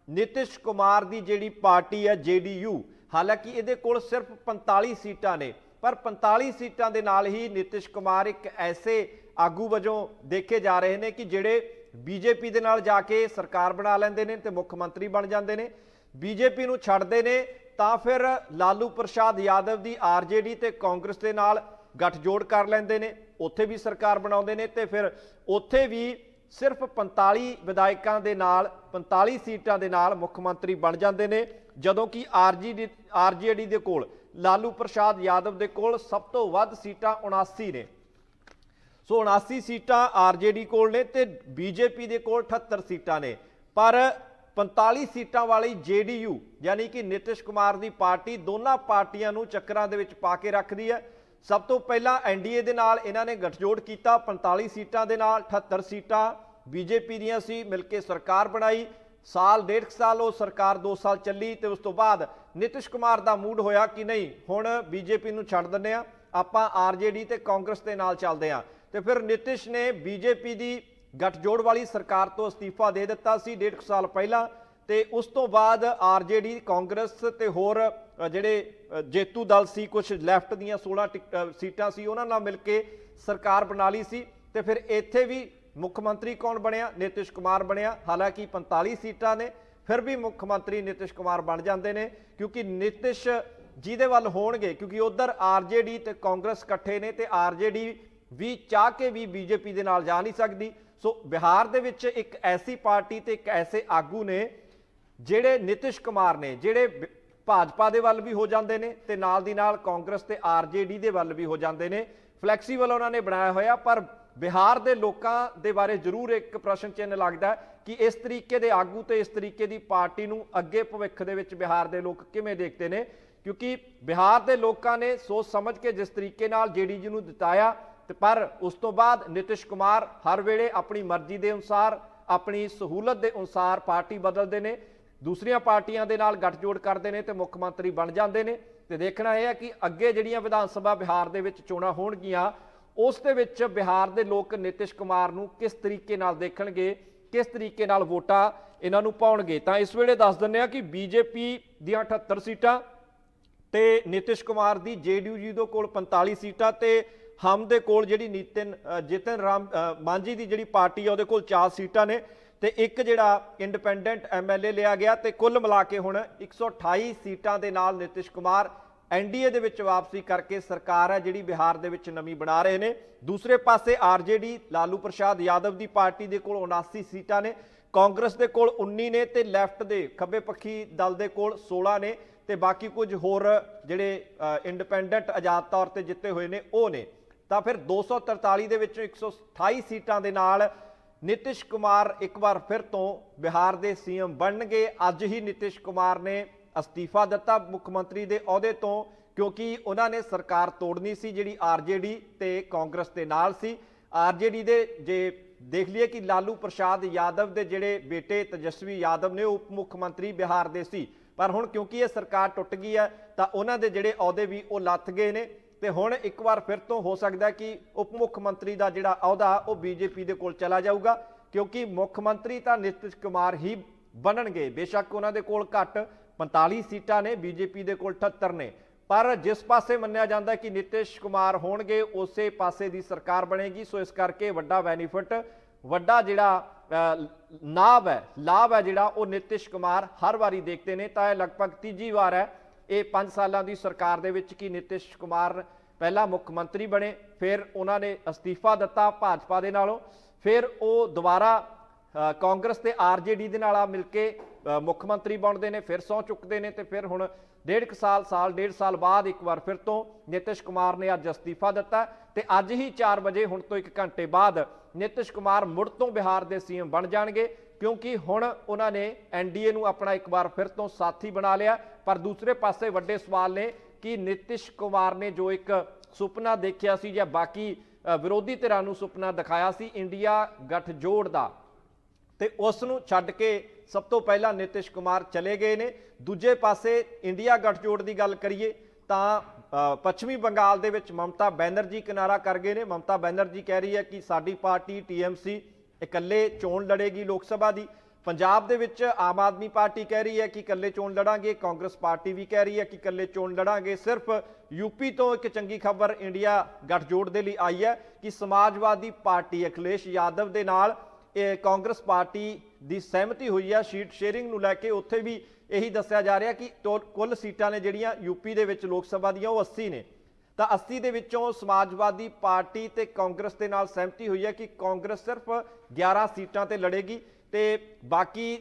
Speaker 1: ਨਿਤਿਸ਼ ਕੁਮਾਰ ਦੀ ਜਿਹੜੀ ਪਾਰਟੀ ਹੈ ਜੇਡੀਯੂ ਹਾਲਾਂਕਿ ਇਹਦੇ ਕੋਲ ਸਿਰਫ 45 ਸੀਟਾਂ ਨੇ ਪਰ 45 ਸੀਟਾਂ ਦੇ ਨਾਲ ਹੀ ਨਿਤਿਸ਼ ਕੁਮਾਰ ਇੱਕ ਐਸੇ ਆਗੂ ਵਜੋਂ ਦੇਖੇ ਜਾ ਰਹੇ ਨੇ ਕਿ ਜਿਹੜੇ ਬੀਜੇਪੀ ਦੇ ਨਾਲ ਜਾ ਕੇ ਸਰਕਾਰ ਬਣਾ ਲੈਂਦੇ ਨੇ ਤੇ ਮੁੱਖ ਮੰਤਰੀ ਬਣ ਜਾਂਦੇ ਨੇ, ਬੀਜੇਪੀ ਨੂੰ ਛੱਡਦੇ ਨੇ, ਤਾਂ ਫਿਰ ਲਾਲੂ ਪ੍ਰਸ਼ਾਦ ਯਾਦਵ ਦੀ ਆਰਜੇਡੀ ਤੇ ਕਾਂਗਰਸ ਦੇ ਨਾਲ ਗੱਠਜੋੜ ਕਰ ਲੈਂਦੇ ਨੇ, ਉੱਥੇ ਵੀ ਸਰਕਾਰ ਬਣਾਉਂਦੇ ਨੇ ਤੇ ਫਿਰ ਉੱਥੇ ਵੀ ਸਿਰਫ 45 ਵਿਧਾਇਕਾਂ ਦੇ ਨਾਲ 45 ਸੀਟਾਂ ਦੇ ਨਾਲ ਮੁੱਖ ਮੰਤਰੀ ਬਣ ਜਾਂਦੇ ਨੇ, ਜਦੋਂ ਕਿ ਆਰਜੀਡੀ ਆਰਜੇਡੀ ਦੇ ਕੋਲ, ਲਾਲੂ ਪ੍ਰਸ਼ਾਦ ਯਾਦਵ ਦੇ ਕੋਲ ਸਭ ਤੋਂ ਵੱਧ ਸੀਟਾਂ 79 ਨੇ। ਸੋ 79 ਸੀਟਾਂ ਆਰਜੇਡੀ ਕੋਲ ਨੇ ਤੇ ਬੀਜੇਪੀ ਦੇ ਕੋਲ 78 ਸੀਟਾਂ ਨੇ। ਪਰ 45 ਸੀਟਾਂ ਵਾਲੀ ਜੇਡੀਯੂ, ਯਾਨੀ ਕਿ ਨਿਤਿਸ਼ ਕੁਮਾਰ ਦੀ ਪਾਰਟੀ, ਦੋਨਾਂ ਪਾਰਟੀਆਂ ਨੂੰ ਚੱਕਰਾਂ ਦੇ ਵਿੱਚ ਪਾ ਕੇ ਰੱਖਦੀ ਹੈ। ਸਭ ਤੋਂ ਪਹਿਲਾਂ ਐਨਡੀਏ ਦੇ ਨਾਲ ਇਹਨਾਂ ਨੇ ਗਠਜੋੜ ਕੀਤਾ 45 ਸੀਟਾਂ ਦੇ ਨਾਲ 78 ਸੀਟਾਂ ਬੀਜੇਪੀ ਦੀਆਂ ਸੀ, ਮਿਲ ਕੇ ਸਰਕਾਰ ਬਣਾਈ। ਸਾਲ, ਡੇਢ ਕੁ ਸਾਲ ਉਹ ਸਰਕਾਰ 2 ਸਾਲ ਚੱਲੀ ਤੇ ਉਸ ਤੋਂ ਬਾਅਦ ਨਿਤਿਸ਼ ਕੁਮਾਰ ਦਾ ਮੂਡ ਹੋਇਆ ਕਿ ਨਹੀਂ, ਹੁਣ ਬੀਜੇਪੀ ਨੂੰ ਛੱਡ ਦਿੰਦੇ ਆ ਆਪਾਂ ਆਰਜੇਡੀ ਤੇ ਕਾਂਗਰਸ ਦੇ ਨਾਲ ਚੱਲਦੇ ਆ ਤੇ ਫਿਰ ਨਿਤਿਸ਼ ਨੇ ਬੀਜੇਪੀ ਦੀ ਗੱਠਜੋੜ ਵਾਲੀ ਸਰਕਾਰ ਤੋਂ ਅਸਤੀਫਾ ਦੇ ਦਿੱਤਾ ਸੀ ਡੇਢ ਕੁ ਸਾਲ ਪਹਿਲਾਂ ਤੇ ਉਸ ਤੋਂ ਬਾਅਦ ਆਰਜੇਡੀ, ਕਾਂਗਰਸ ਤੇ ਹੋਰ ਜਿਹੜੇ ਜੇਤੂ ਦਲ ਸੀ ਕੁਝ ਲੈਫਟ ਦੀਆਂ 16 ਟਿਕ- ਸੀਟਾਂ ਸੀ, ਉਹਨਾਂ ਨਾਲ ਮਿਲ ਕੇ ਸਰਕਾਰ ਬਣਾ ਲਈ ਸੀ ਤੇ ਫਿਰ ਇੱਥੇ ਵੀ ਮੁੱਖ ਮੰਤਰੀ ਕੌਣ ਬਣਿਆ? ਨਿਤਿਸ਼ ਕੁਮਾਰ ਬਣਿਆ। ਹਾਲਾਂਕਿ 45 ਸੀਟਾਂ ਨੇ, ਫਿਰ ਵੀ ਮੁੱਖ ਮੰਤਰੀ ਨਿਤਿਸ਼ ਕੁਮਾਰ ਬਣ ਜਾਂਦੇ ਨੇ, ਕਿਉਂਕਿ ਨਿਤਿਸ਼ ਜਿਹਦੇ ਵੱਲ ਹੋਣਗੇ, ਕਿਉਂਕਿ ਉਧਰ ਆਰਜੇਡੀ ਤੇ ਕਾਂਗਰਸ ਇਕੱਠੇ ਨੇ ਤੇ ਆਰਜੇਡੀ ਵੀ ਚਾਹ ਕੇ ਵੀ ਬੀਜੇਪੀ ਦੇ ਨਾਲ ਜਾ ਨਹੀਂ ਸਕਦੀ। ਸੋ ਬਿਹਾਰ ਦੇ ਵਿੱਚ ਇੱਕ ਐਸੀ ਪਾਰਟੀ ਤੇ ਇੱਕ ਐਸੇ ਆਗੂ ਨੇ, ਜਿਹੜੇ ਨਿਤਿਸ਼ ਕੁਮਾਰ ਨੇ, ਜਿਹੜੇ ਭਾਜਪਾ ਦੇ ਵੱਲ ਵੀ ਹੋ ਜਾਂਦੇ ਨੇ ਤੇ ਨਾਲ ਦੀ ਨਾਲ ਕਾਂਗਰਸ ਤੇ ਆਰਜੇਡੀ ਦੇ ਵੱਲ ਵੀ ਹੋ ਜਾਂਦੇ ਨੇ। ਫਲੈਕਸੀਬਲ ਉਹਨਾਂ ਨੇ ਬਣਾਇਆ ਹੋਇਆ, ਪਰ ਬਿਹਾਰ ਦੇ ਲੋਕਾਂ ਦੇ ਬਾਰੇ ਜ਼ਰੂਰ ਇੱਕ ਪ੍ਰਸ਼ਨ ਚਿੰਨ੍ਹ ਲੱਗਦਾ ਕਿ ਇਸ ਤਰੀਕੇ ਦੇ ਆਗੂ ਤੇ ਇਸ ਤਰੀਕੇ ਦੀ ਪਾਰਟੀ ਨੂੰ ਅੱਗੇ ਭਵਿੱਖ ਦੇ ਵਿੱਚ ਬਿਹਾਰ ਦੇ ਲੋਕ ਕਿਵੇਂ ਦੇਖਦੇ ਨੇ? ਕਿਉਂਕਿ ਬਿਹਾਰ ਦੇ ਲੋਕਾਂ ਨੇ ਸੋਚ ਸਮਝ ਕੇ ਜਿਸ ਤਰੀਕੇ ਨਾਲ ਜੇਡੀਯੂ ਨੂੰ ਜਿਤਾਇਆ ਤੇ ਪਰ ਉਸ ਤੋਂ ਬਾਅਦ ਨਿਤਿਸ਼ ਕੁਮਾਰ ਹਰ ਵੇਲੇ ਆਪਣੀ ਮਰਜ਼ੀ ਦੇ ਅਨੁਸਾਰ, ਆਪਣੀ ਸਹੂਲਤ ਦੇ ਅਨੁਸਾਰ ਪਾਰਟੀ ਬਦਲਦੇ ਨੇ, ਦੂਸਰੀਆਂ ਪਾਰਟੀਆਂ ਦੇ ਨਾਲ ਗੱਠਜੋੜ ਕਰਦੇ ਨੇ ਤੇ ਮੁੱਖ ਮੰਤਰੀ ਬਣ ਜਾਂਦੇ ਨੇ। ਤੇ ਦੇਖਣਾ ਇਹ ਹੈ ਕਿ ਅੱਗੇ ਜਿਹੜੀਆਂ ਵਿਧਾਨ ਸਭਾ ਬਿਹਾਰ ਦੇ ਵਿੱਚ ਚੋਣਾਂ ਹੋਣਗੀਆਂ, ਉਸ ਦੇ ਵਿੱਚ ਬਿਹਾਰ ਦੇ ਲੋਕ ਨਿਤਿਸ਼ ਕੁਮਾਰ ਨੂੰ ਕਿਸ ਤਰੀਕੇ ਨਾਲ ਦੇਖਣਗੇ, ਕਿਸ ਤਰੀਕੇ ਨਾਲ ਵੋਟਾਂ ਇਹਨਾਂ ਨੂੰ ਪਾਉਣਗੇ? ਤਾਂ ਇਸ ਵੇਲੇ ਦੱਸ ਦਿੰਦੇ ਆ ਕਿ ਬੀਜੇਪੀ ਦੀਆਂ 78 ਸੀਟਾਂ ਤੇ ਨਿਤਿਸ਼ ਕੁਮਾਰ ਦੀ ਜੇਡੀਯੂ ਜੀ ਦੇ ਕੋਲ 45 ਸੀਟਾਂ ਤੇ ਹਮ ਦੇ ਕੋਲ ਜਿਹੜੀ ਨੀਤਨ ਅ, ਜਿਤਨ ਰਾਮ ਅ, ਮਾਂਝੀ ਦੀ ਜਿਹੜੀ ਪਾਰਟੀ ਆ ਉਹਦੇ ਕੋਲ 4 ਸੀਟਾਂ ਨੇ ਤੇ ਇੱਕ ਜਿਹੜਾ ਇੰਡੀਪੈਂਡੈਂਟ ਐਮਐਲਏ ਲਿਆ ਗਿਆ ਤੇ ਕੁੱਲ ਮਿਲਾ ਕੇ ਹੁਣ 128 ਸੀਟਾਂ ਦੇ ਨਾਲ ਨਿਤਿਸ਼ ਕੁਮਾਰ ਐਨਡੀਏ ਦੇ ਵਿੱਚ ਵਾਪਸੀ ਕਰਕੇ ਸਰਕਾਰ ਹੈ ਜਿਹੜੀ ਬਿਹਾਰ ਦੇ ਵਿੱਚ ਨਵੀਂ ਬਣਾ ਰਹੇ ਨੇ। ਦੂਸਰੇ ਪਾਸੇ ਆਰਜੇਡੀ ਲਾਲੂ ਪ੍ਰਸ਼ਾਦ ਯਾਦਵ ਦੀ ਪਾਰਟੀ ਦੇ ਕੋਲ 79 ਸੀਟਾਂ ਨੇ ਕਾਂਗਰਸ ਦੇ ਕੋਲ 19 ਨੇ ਤੇ ਲੈਫਟ ਦੇ ਖੱਬੇ ਪੱਖੀ ਦਲ ਦੇ ਕੋਲ 16 ਨੇ ਤੇ ਬਾਕੀ ਕੁਝ ਹੋਰ ਜਿਹੜੇ ਇੰਡੀਪੈਂਡੈਂਟ ਆਜ਼ਾਦ ਤੌਰ ਤੇ ਜਿੱਤੇ ਹੋਏ ਨੇ ਉਹ ਨੇ। ਤਾਂ ਫਿਰ 243 ਦੇ ਵਿੱਚੋਂ 128 ਸੀਟਾਂ ਦੇ ਨਾਲ ਨਿਤਿਸ਼ ਕੁਮਾਰ ਇੱਕ ਵਾਰ ਫਿਰ ਤੋਂ ਬਿਹਾਰ ਦੇ ਸੀਐਮ ਬਣਨਗੇ। ਅੱਜ ਹੀ ਨਿਤਿਸ਼ ਕੁਮਾਰ ਨੇ ਅਸਤੀਫਾ ਦਿੱਤਾ ਮੁੱਖ ਮੰਤਰੀ ਦੇ ਅਹੁਦੇ ਤੋਂ, ਕਿਉਂਕਿ ਉਹਨਾਂ ਨੇ ਸਰਕਾਰ ਤੋੜਨੀ ਸੀ ਜਿਹੜੀ ਆਰਜੇਡੀ ਤੇ ਕਾਂਗਰਸ ਦੇ ਨਾਲ ਸੀ। ਆਰਜੇਡੀ ਦੇ ਜੇ ਦੇਖ ਲਈਏ ਕਿ ਲਾਲੂ ਪ੍ਰਸ਼ਾਦ ਯਾਦਵ ਦੇ ਜਿਹੜੇ ਬੇਟੇ ਤੇਜਸਵੀ ਯਾਦਵ ਨੇ, ਉਹ ਉਪ ਮੁੱਖ ਮੰਤਰੀ ਬਿਹਾਰ ਦੇ ਸੀ। ਪਰ ਹੁਣ ਕਿਉਂਕਿ ਇਹ ਸਰਕਾਰ ਟੁੱਟ ਗਈ ਹੈ, ਤਾਂ ਉਹਨਾਂ ਦੇ ਜਿਹੜੇ ਅਹੁਦੇ ਵੀ ਉਹ ਲੱਥ ਗਏ ਨੇ। ਤੇ ਹੁਣ ਇੱਕ ਵਾਰ ਫਿਰ ਤੋਂ ਹੋ ਸਕਦਾ ਕਿ ਉਪ ਮੁੱਖ ਮੰਤਰੀ ਦਾ ਜਿਹੜਾ ਅਹੁਦਾ ਉਹ ਬੀਜੇਪੀ ਦੇ ਕੋਲ ਚਲਾ ਜਾਊਗਾ ਕਿਉਂਕਿ ਮੁੱਖ ਮੰਤਰੀ ਤਾਂ ਨਿਤਿਸ਼ ਕੁਮਾਰ ਹੀ ਬਣਨਗੇ। ਬੇਸ਼ੱਕ ਉਹਨਾਂ ਦੇ ਕੋਲ ਘੱਟ 45 ਸੀਟਾਂ ਨੇ ਬੀਜੇਪੀ ਦੇ ਕੋਲ 78 ਨੇ। ਪਰ ਜਿਸ ਪਾਸੇ ਮੰਨਿਆ ਜਾਂਦਾ ਕਿ ਨਿਤਿਸ਼ ਕੁਮਾਰ ਹੋਣਗੇ ਉਸੇ ਪਾਸੇ ਦੀ ਸਰਕਾਰ ਬਣੇਗੀ। ਸੋ ਇਸ ਕਰਕੇ ਵੱਡਾ ਬੈਨੀਫਿਟ ਵੱਡਾ ਜਿਹੜਾ ਅ, ਲਾਭ ਹੈ ਲਾਭ ਹੈ ਜਿਹੜਾ ਉਹ ਨਿਤਿਸ਼ ਕੁਮਾਰ ਹਰ ਵਾਰੀ ਦੇਖਦੇ ਨੇ। ਤਾਂ ਇਹ ਲਗਭਗ ਤੀਜੀ ਵਾਰ ਹੈ ਇਹ 5 ਸਾਲਾਂ ਦੀ ਸਰਕਾਰ ਦੇ ਵਿੱਚ ਕਿ ਨਿਤਿਸ਼ ਕੁਮਾਰ ਪਹਿਲਾ ਮੁੱਖ ਮੰਤਰੀ ਬਣੇ ਫਿਰ ਉਹਨਾਂ ਨੇ ਅਸਤੀਫਾ ਦਿੱਤਾ ਭਾਜਪਾ ਦੇ ਨਾਲੋਂ ਫਿਰ ਉਹ ਦੁਬਾਰਾ ਅ, ਕਾਂਗਰਸ ਤੇ ਆਰਜੇਡੀ ਦੇ ਨਾਲ ਆ ਮਿਲ ਕੇ ਮੁੱਖ ਮੰਤਰੀ ਬਣਦੇ ਨੇ ਫਿਰ ਸਹੁੰ ਚੁੱਕਦੇ ਨੇ ਤੇ ਫਿਰ ਹੁਣ ਡੇਢ ਕੁ ਸਾਲ ਸਾਲ ਡੇਢ ਸਾਲ ਬਾਅਦ ਇੱਕ ਵਾਰ ਫਿਰ ਤੋਂ ਨਿਤਿਸ਼ ਕੁਮਾਰ ਨੇ ਅੱਜ ਅਸਤੀਫਾ ਦਿੱਤਾ ਤੇ ਅੱਜ ਹੀ 4 ਵਜੇ ਹੁਣ ਤੋਂ 1 ਘੰਟੇ ਬਾਅਦ ਨਿਤਿਸ਼ ਕੁਮਾਰ ਮੁੜ ਤੋਂ ਬਿਹਾਰ ਦੇ ਸੀਐਮ ਬਣ ਜਾਣਗੇ, ਕਿਉਂਕਿ ਹੁਣ ਉਹਨਾਂ ਨੇ ਐਨਡੀਏ ਨੂੰ ਆਪਣਾ ਇੱਕ ਵਾਰ ਫਿਰ ਤੋਂ ਸਾਥੀ ਬਣਾ ਲਿਆ। ਪਰ ਦੂਸਰੇ ਪਾਸੇ ਵੱਡੇ ਸਵਾਲ ਨੇ ਕਿ ਨਿਤਿਸ਼ ਕੁਮਾਰ ਨੇ ਜੋ ਇੱਕ ਸੁਪਨਾ ਦੇਖਿਆ ਸੀ ਜਾਂ ਬਾਕੀ ਵਿਰੋਧੀ ਧਿਰਾਂ ਨੂੰ ਸੁਪਨਾ ਦਿਖਾਇਆ ਸੀ ਇੰਡੀਆ ਗੱਠਜੋੜ ਦਾ, ਤੇ ਉਸ ਨੂੰ ਛੱਡ ਕੇ ਸਭ ਤੋਂ ਪਹਿਲਾਂ ਨਿਤਿਸ਼ ਕੁਮਾਰ ਚਲੇ ਗਏ ਨੇ। ਦੂਜੇ ਪਾਸੇ ਇੰਡੀਆ ਗੱਠਜੋੜ ਦੀ ਗੱਲ ਕਰੀਏ ਤਾਂ ਪੱਛਮੀ ਬੰਗਾਲ ਦੇ ਵਿੱਚ ਮਮਤਾ ਬੈਨਰਜੀ ਕਿਨਾਰਾ ਕਰ ਗਏ ਨੇ। ਮਮਤਾ ਬੈਨਰਜੀ ਕਹਿ ਰਹੀ ਹੈ ਕਿ ਸਾਡੀ ਪਾਰਟੀ ਟੀਐਮਸੀ ਇਕੱਲੇ ਚੋਣ ਲੜੇਗੀ ਲੋਕ ਸਭਾ ਦੀ। ਪੰਜਾਬ ਦੇ ਵਿੱਚ ਆਮ ਆਦਮੀ ਪਾਰਟੀ ਕਹਿ ਰਹੀ ਹੈ ਕਿ ਇਕੱਲੇ ਚੋਣ ਲੜਾਂਗੇ। ਕਾਂਗਰਸ ਪਾਰਟੀ ਵੀ ਕਹਿ ਰਹੀ ਹੈ ਕਿ ਇਕੱਲੇ ਚੋਣ ਲੜਾਂਗੇ। ਸਿਰਫ ਯੂਪੀ ਤੋਂ ਇੱਕ ਚੰਗੀ ਖਬਰ ਇੰਡੀਆ ਗੱਠਜੋੜ ਦੇ ਲਈ ਆਈ ਹੈ ਕਿ ਸਮਾਜਵਾਦੀ ਪਾਰਟੀ ਅਖਿਲੇਸ਼ ਯਾਦਵ ਦੇ ਨਾਲ ਇਹ ਕਾਂਗਰਸ ਪਾਰਟੀ ਦੀ ਸਹਿਮਤੀ ਹੋਈ ਹੈ। ਸ਼ੀਟ ਸ਼ੇਅਰਿੰਗ ਨੂੰ ਲੈ ਕੇ ਉੱਥੇ ਵੀ ਇਹੀ ਦੱਸਿਆ ਜਾ ਰਿਹਾ ਕਿ ਟੋ- ਕੁੱਲ ਸੀਟਾਂ ਨੇ ਜਿਹੜੀਆਂ ਯੂਪੀ ਦੇ ਵਿੱਚ ਲੋਕ ਸਭਾ ਦੀਆਂ ਉਹ 80 ਨੇ। ਤਾਂ 80 ਦੇ ਵਿੱਚੋਂ ਸਮਾਜਵਾਦੀ ਪਾਰਟੀ ਤੇ ਕਾਂਗਰਸ ਦੇ ਨਾਲ ਸਹਿਮਤੀ ਹੋਈ ਹੈ ਕਿ ਕਾਂਗਰਸ ਸਿਰਫ 11 ਸੀਟਾਂ ਤੇ ਲੜੇਗੀ ਤੇ ਬਾਕੀ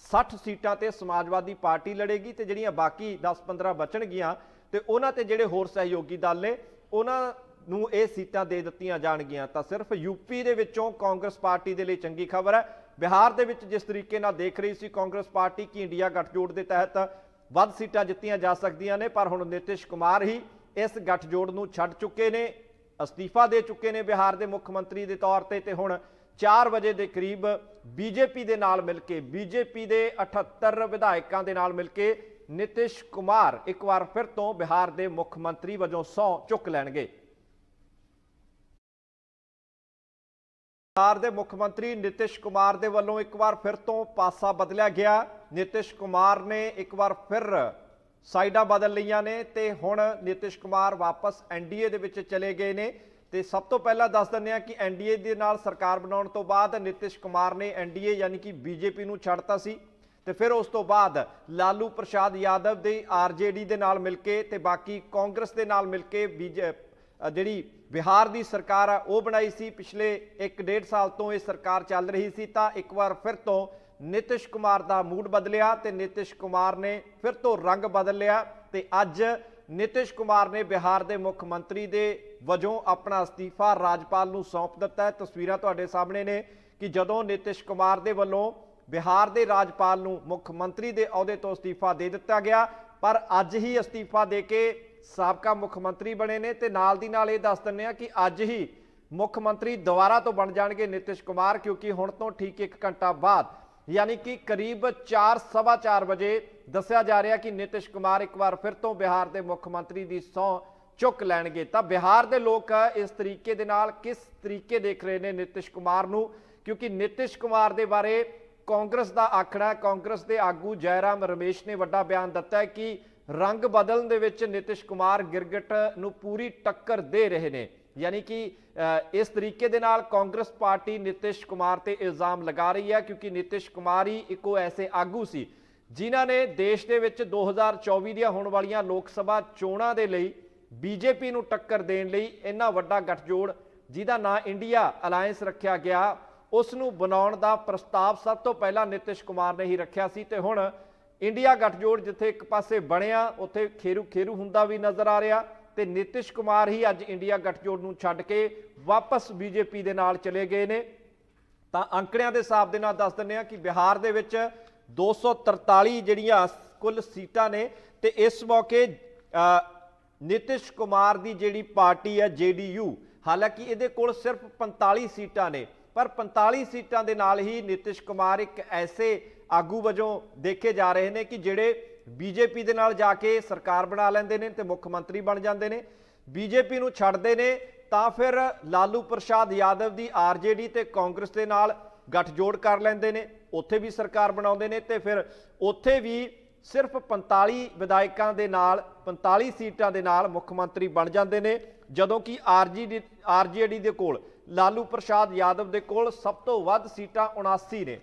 Speaker 1: 60 ਸੀਟਾਂ ਤੇ ਸਮਾਜਵਾਦੀ ਪਾਰਟੀ ਲੜੇਗੀ ਤੇ ਜਿਹੜੀਆਂ ਬਾਕੀ 10-15 ਬਚਣਗੀਆਂ ਤੇ ਉਹਨਾਂ ਤੇ ਜਿਹੜੇ ਹੋਰ ਸਹਿਯੋਗੀ ਦਲ ਨੇ, ਉਹਨਾਂ ਨੂੰ ਇਹ ਸੀਟਾਂ ਦੇ ਦਿੱਤੀਆਂ ਜਾਣਗੀਆਂ। ਤਾਂ ਸਿਰਫ ਯੂਪੀ ਦੇ ਵਿੱਚੋਂ ਕਾਂਗਰਸ ਪਾਰਟੀ ਦੇ ਲਈ ਚੰਗੀ ਖਬਰ ਹੈ। ਬਿਹਾਰ ਦੇ ਵਿੱਚ ਜਿਸ ਤਰੀਕੇ ਨਾਲ ਦੇਖ ਰਹੀ ਸੀ ਕਾਂਗਰਸ ਪਾਰਟੀ ਕਿ ਇੰਡੀਆ ਗੱਠਜੋੜ ਦੇ ਤਹਿਤ ਵੱਧ ਸੀਟਾਂ ਜਿੱਤੀਆਂ ਜਾ ਸਕਦੀਆਂ ਨੇ, ਪਰ ਹੁਣ ਨਿਤਿਸ਼ ਕੁਮਾਰ ਹੀ ਇਸ ਗੱਠਜੋੜ ਨੂੰ ਛੱਡ ਚੁੱਕੇ ਨੇ, ਅਸਤੀਫਾ ਦੇ ਚੁੱਕੇ ਨੇ ਬਿਹਾਰ ਦੇ ਮੁੱਖ ਮੰਤਰੀ ਦੇ ਤੌਰ ਤੇ ਤੇ ਹੁਣ 4 ਵਜੇ ਦੇ ਕਰੀਬ ਬੀਜੇਪੀ ਦੇ ਨਾਲ ਮਿਲ ਕੇ ਬੀਜੇਪੀ ਦੇ 78 ਵਿਧਾਇਕਾਂ ਦੇ ਨਾਲ ਮਿਲ ਕੇ ਨਿਤਿਸ਼ ਕੁਮਾਰ ਇੱਕ ਵਾਰ ਫਿਰ ਤੋਂ ਬਿਹਾਰ ਦੇ ਮੁੱਖ ਮੰਤਰੀ ਵਜੋਂ ਸਹੁੰ ਚੁੱਕ ਲੈਣਗੇ। ਬਿਹਾਰ ਦੇ ਮੁੱਖ ਮੰਤਰੀ ਨਿਤਿਸ਼ ਕੁਮਾਰ ਦੇ ਵੱਲੋਂ ਇੱਕ ਵਾਰ ਫਿਰ ਤੋਂ ਪਾਸਾ ਬਦਲਿਆ ਗਿਆ। ਨਿਤਿਸ਼ ਕੁਮਾਰ ਨੇ ਇੱਕ ਵਾਰ ਫਿਰ ਸਾਈਡਾਂ ਬਦਲ ਲਈਆਂ ਨੇ ਤੇ ਹੁਣ ਨਿਤਿਸ਼ ਕੁਮਾਰ ਵਾਪਸ ਐਨਡੀਏ ਦੇ ਵਿੱਚ ਚਲੇ ਗਏ ਨੇ। ਤੇ ਸਭ ਤੋਂ ਪਹਿਲਾਂ ਦੱਸ ਦਿੰਦੇ ਆ ਕਿ ਐਨਡੀਏ ਦੇ ਨਾਲ ਸਰਕਾਰ ਬਣਾਉਣ ਤੋਂ ਬਾਅਦ ਨਿਤਿਸ਼ ਕੁਮਾਰ ਨੇ ਐਨਡੀਏ ਯਾਨੀ ਕਿ ਬੀਜੇਪੀ ਨੂੰ ਛੱਡਤਾ ਸੀ। ਤੇ ਫਿਰ ਉਸ ਤੋਂ ਬਾਅਦ ਲਾਲੂ ਪ੍ਰਸ਼ਾਦ ਯਾਦਵ ਦੇ ਆਰਜੇਡੀ ਦੇ ਨਾਲ ਮਿਲ ਕੇ ਤੇ ਬਾਕੀ ਕਾਂਗਰਸ ਦੇ ਨਾਲ ਮਿਲ ਕੇ ਬੀਜੇ ਅ, ਜਿਹੜੀ ਬਿਹਾਰ ਦੀ ਸਰਕਾਰ ਆ, ਉਹ ਬਣਾਈ ਸੀ ਪਿਛਲੇ 1.5 ਸਾਲ ਤੋਂ ਇਹ ਸਰਕਾਰ ਚੱਲ ਰਹੀ ਸੀ ਤਾਂ ਇੱਕ ਵਾਰ ਫਿਰ ਤੋਂ ਨਿਤਿਸ਼ ਕੁਮਾਰ ਦਾ ਮੂਡ ਬਦਲਿਆ ਤੇ ਨਿਤਿਸ਼ ਕੁਮਾਰ ਨੇ ਫਿਰ ਤੋਂ ਰੰਗ ਬਦਲ ਲਿਆ ਤੇ ਅੱਜ ਨਿਤਿਸ਼ ਕੁਮਾਰ ਨੇ ਬਿਹਾਰ ਦੇ ਮੁੱਖ ਮੰਤਰੀ ਦੇ ਵਜੋਂ ਆਪਣਾ ਅਸਤੀਫਾ ਰਾਜਪਾਲ ਨੂੰ ਸੌਂਪ ਦਿੱਤਾ ਹੈ। ਤਸਵੀਰਾਂ ਤੁਹਾਡੇ ਸਾਹਮਣੇ ਨੇ ਕਿ ਜਦੋਂ ਨਿਤਿਸ਼ ਕੁਮਾਰ ਦੇ ਵੱਲੋਂ ਬਿਹਾਰ ਦੇ ਰਾਜਪਾਲ ਨੂੰ ਮੁੱਖ ਮੰਤਰੀ ਦੇ ਅਹੁਦੇ ਤੋਂ ਅਸਤੀਫਾ ਦੇ ਦਿੱਤਾ ਗਿਆ, ਪਰ ਅੱਜ ਹੀ ਅਸਤੀਫਾ ਦੇ ਕੇ ਸਾਬਕਾ ਮੁੱਖ ਮੰਤਰੀ ਬਣੇ ਨੇ ਤੇ ਨਾਲ ਦੀ ਨਾਲ ਇਹ ਦੱਸ ਦਿੰਦੇ ਆ ਕਿ ਅੱਜ ਹੀ ਮੁੱਖ ਮੰਤਰੀ ਦੁਬਾਰਾ ਤੋਂ ਬਣ ਜਾਣਗੇ ਨਿਤਿਸ਼ ਕੁਮਾਰ, ਕਿਉਂਕਿ ਹੁਣ ਤੋਂ ਠੀਕ 1 ਘੰਟਾ ਬਾਅਦ, ਯਾਨੀ ਕਿ ਕਰੀਬ 4:30 ਵਜੇ ਦੱਸਿਆ ਜਾ ਰਿਹਾ ਕਿ ਨਿਤਿਸ਼ ਕੁਮਾਰ ਇੱਕ ਵਾਰ ਫਿਰ ਤੋਂ ਬਿਹਾਰ ਦੇ ਮੁੱਖ ਮੰਤਰੀ ਦੀ ਸਹੁੰ ਚੁੱਕ ਲੈਣਗੇ। ਤਾਂ ਬਿਹਾਰ ਦੇ ਲੋਕ ਇਸ ਤਰੀਕੇ ਦੇ ਨਾਲ ਕਿਸ ਤਰੀਕੇ ਦੇਖ ਰਹੇ ਨੇ ਨਿਤਿਸ਼ ਕੁਮਾਰ ਨੂੰ? ਕਿਉਂਕਿ ਨਿਤਿਸ਼ ਕੁਮਾਰ ਦੇ ਬਾਰੇ ਕਾਂਗਰਸ ਦਾ ਆਖਣਾ ਕਾਂਗਰਸ ਦੇ ਆਗੂ ਜੈਰਾਮ ਰਮੇਸ਼ ਨੇ ਵੱਡਾ ਬਿਆਨ ਦਿੱਤਾ ਹੈ ਕਿ ਰੰਗ ਬਦਲਣ ਦੇ ਵਿੱਚ ਨਿਤਿਸ਼ ਕੁਮਾਰ ਗਿਰਗਟ ਨੂੰ ਪੂਰੀ ਟੱਕਰ ਦੇ ਰਹੇ ਨੇ। ਯਾਨੀ ਕਿ ਇਸ ਤਰੀਕੇ ਦੇ ਨਾਲ ਕਾਂਗਰਸ ਪਾਰਟੀ ਨਿਤਿਸ਼ ਕੁਮਾਰ ਤੇ ਇਲਜ਼ਾਮ ਲਗਾ ਰਹੀ ਹੈ ਕਿਉਂਕਿ ਨਿਤਿਸ਼ ਕੁਮਾਰ ਹੀ ਇੱਕੋ ਐਸੇ ਆਗੂ ਸੀ, ਜਿਨ੍ਹਾਂ ਨੇ ਦੇਸ਼ ਦੇ ਵਿੱਚ 2024 ਦੀਆਂ ਹੋਣ ਵਾਲੀਆਂ ਲੋਕ ਸਭਾ ਚੋਣਾਂ ਦੇ ਲਈ ਬੀਜੇਪੀ ਨੂੰ ਟੱਕਰ ਦੇਣ ਲਈ ਇੰਨਾ ਵੱਡਾ ਗੱਠਜੋੜ, ਜਿਹਦਾ ਨਾਂ ਇੰਡੀਆ ਅਲਾਈਅੰਸ ਰੱਖਿਆ ਗਿਆ, ਉਸ ਨੂੰ ਬਣਾਉਣ ਦਾ ਪ੍ਰਸਤਾਵ ਸਭ ਤੋਂ ਪਹਿਲਾਂ ਨਿਤਿਸ਼ ਕੁਮਾਰ ਨੇ ਹੀ ਰੱਖਿਆ ਸੀ ਤੇ ਹੁਣ ਇੰਡੀਆ ਗੱਠਜੋੜ ਜਿੱਥੇ ਇੱਕ ਪਾਸੇ ਬਣਿਆ ਉੱਥੇ ਖੇਰੂ ਖੇਰੂ ਹੁੰਦਾ ਵੀ ਨਜ਼ਰ ਆ ਰਿਹਾ ਤੇ ਨਿਤਿਸ਼ ਕੁਮਾਰ ਹੀ ਅੱਜ ਇੰਡੀਆ ਗੱਠਜੋੜ ਨੂੰ ਛੱਡ ਕੇ ਵਾਪਸ ਬੀਜੇਪੀ ਦੇ ਨਾਲ ਚਲੇ ਗਏ ਨੇ। ਤਾਂ ਅੰਕੜਿਆਂ ਦੇ ਹਿਸਾਬ ਦੇ ਨਾਲ ਦੱਸ ਦਿੰਦੇ ਆ ਕਿ ਬਿਹਾਰ ਦੇ ਵਿੱਚ 243 ਜਿਹੜੀਆਂ ਕੁੱਲ ਸੀਟਾਂ ਨੇ ਤੇ ਇਸ ਮੌਕੇ ਅ, ਨਿਤਿਸ਼ ਕੁਮਾਰ ਦੀ ਜਿਹੜੀ ਪਾਰਟੀ ਹੈ ਜੇਡੀਯੂ ਹਾਲਾਂਕਿ ਇਹਦੇ ਕੋਲ ਸਿਰਫ 45 ਸੀਟਾਂ ਨੇ ਪਰ 45 ਸੀਟਾਂ ਦੇ ਨਾਲ ਹੀ ਨਿਤਿਸ਼ ਕੁਮਾਰ ਇੱਕ ਐਸੇ ਆਗੂ ਵਜੋਂ ਦੇਖੇ ਜਾ ਰਹੇ ਨੇ ਕਿ ਜਿਹੜੇ ਬੀਜੇਪੀ ਦੇ ਨਾਲ ਜਾ ਕੇ ਸਰਕਾਰ ਬਣਾ ਲੈਂਦੇ ਨੇ ਤੇ ਮੁੱਖ ਮੰਤਰੀ ਬਣ ਜਾਂਦੇ ਨੇ, ਬੀਜੇਪੀ ਨੂੰ ਛੱਡਦੇ ਨੇ, ਤਾਂ ਫਿਰ ਲਾਲੂ ਪ੍ਰਸ਼ਾਦ ਯਾਦਵ ਦੀ ਆਰਜੇਡੀ ਤੇ ਕਾਂਗਰਸ ਦੇ ਨਾਲ ਗੱਠਜੋੜ ਕਰ ਲੈਂਦੇ ਨੇ, ਉੱਥੇ ਵੀ ਸਰਕਾਰ ਬਣਾਉਂਦੇ ਨੇ ਤੇ ਫਿਰ ਉੱਥੇ ਵੀ ਸਿਰਫ 45 ਵਿਧਾਇਕਾਂ ਦੇ ਨਾਲ 45 ਸੀਟਾਂ ਦੇ ਨਾਲ ਮੁੱਖ ਮੰਤਰੀ ਬਣ ਜਾਂਦੇ ਨੇ, ਜਦੋਂ ਕਿ ਆਰਜੀਡੀ ਆਰਜੇਡੀ ਦੇ ਕੋਲ, ਲਾਲੂ ਪ੍ਰਸ਼ਾਦ ਯਾਦਵ ਦੇ ਕੋਲ ਸਭ ਤੋਂ ਵੱਧ ਸੀਟਾਂ 79 ਨੇ।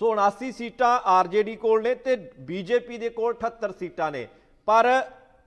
Speaker 1: ਸੋ 79 ਸੀਟਾਂ ਆਰਜੇਡੀ ਕੋਲ ਨੇ ਤੇ ਬੀਜੇਪੀ ਦੇ ਕੋਲ 78 ਸੀਟਾਂ ਨੇ। ਪਰ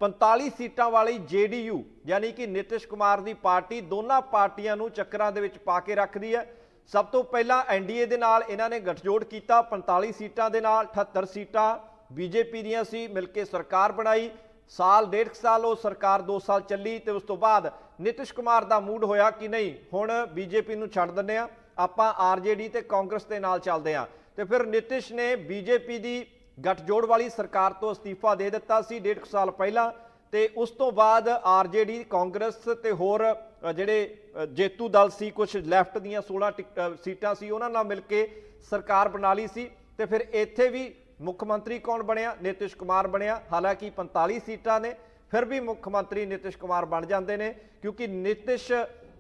Speaker 1: 45 ਸੀਟਾਂ ਵਾਲੀ ਜੇਡੀਯੂ, ਯਾਨੀ ਕਿ ਨਿਤਿਸ਼ ਕੁਮਾਰ ਦੀ ਪਾਰਟੀ, ਦੋਨਾਂ ਪਾਰਟੀਆਂ ਨੂੰ ਚੱਕਰਾਂ ਦੇ ਵਿੱਚ ਪਾ ਕੇ ਰੱਖਦੀ ਹੈ। ਸਭ ਤੋਂ ਪਹਿਲਾਂ ਐਨਡੀਏ ਦੇ ਨਾਲ ਇਹਨਾਂ ਨੇ ਗਠਜੋੜ ਕੀਤਾ 45 ਸੀਟਾਂ ਦੇ ਨਾਲ 78 ਸੀਟਾਂ ਬੀਜੇਪੀ ਦੀਆਂ ਸੀ, ਮਿਲ ਕੇ ਸਰਕਾਰ ਬਣਾਈ। ਸਾਲ, ਡੇਢ ਕੁ ਸਾਲ ਉਹ ਸਰਕਾਰ 2 ਸਾਲ ਚੱਲੀ ਤੇ ਉਸ ਤੋਂ ਬਾਅਦ ਨਿਤਿਸ਼ ਕੁਮਾਰ ਦਾ ਮੂਡ ਹੋਇਆ ਕਿ ਨਹੀਂ, ਹੁਣ ਬੀਜੇਪੀ ਨੂੰ ਛੱਡ ਦਿੰਦੇ ਆ ਆਪਾਂ ਆਰਜੇਡੀ ਤੇ ਕਾਂਗਰਸ ਦੇ ਨਾਲ ਚੱਲਦੇ ਆ ਤੇ ਫਿਰ ਨਿਤਿਸ਼ ਨੇ ਬੀਜੇਪੀ ਦੀ ਗੱਠਜੋੜ ਵਾਲੀ ਸਰਕਾਰ ਤੋਂ ਅਸਤੀਫਾ ਦੇ ਦਿੱਤਾ ਸੀ ਡੇਢ ਕੁ ਸਾਲ ਪਹਿਲਾਂ ਤੇ ਉਸ ਤੋਂ ਬਾਅਦ ਆਰਜੇਡੀ, ਕਾਂਗਰਸ ਤੇ ਹੋਰ ਜਿਹੜੇ ਜੇਤੂ ਦਲ ਸੀ ਕੁਝ ਲੈਫਟ ਦੀਆਂ 16 ਟਿਕ- ਸੀਟਾਂ ਸੀ, ਉਹਨਾਂ ਨਾਲ ਮਿਲ ਕੇ ਸਰਕਾਰ ਬਣਾ ਲਈ ਸੀ ਤੇ ਫਿਰ ਇੱਥੇ ਵੀ ਮੁੱਖ ਮੰਤਰੀ ਕੌਣ ਬਣਿਆ? ਨਿਤਿਸ਼ ਕੁਮਾਰ ਬਣਿਆ। ਹਾਲਾਂਕਿ 45 ਸੀਟਾਂ ਨੇ, ਫਿਰ ਵੀ ਮੁੱਖ ਮੰਤਰੀ ਨਿਤਿਸ਼ ਕੁਮਾਰ ਬਣ ਜਾਂਦੇ ਨੇ, ਕਿਉਂਕਿ ਨਿਤਿਸ਼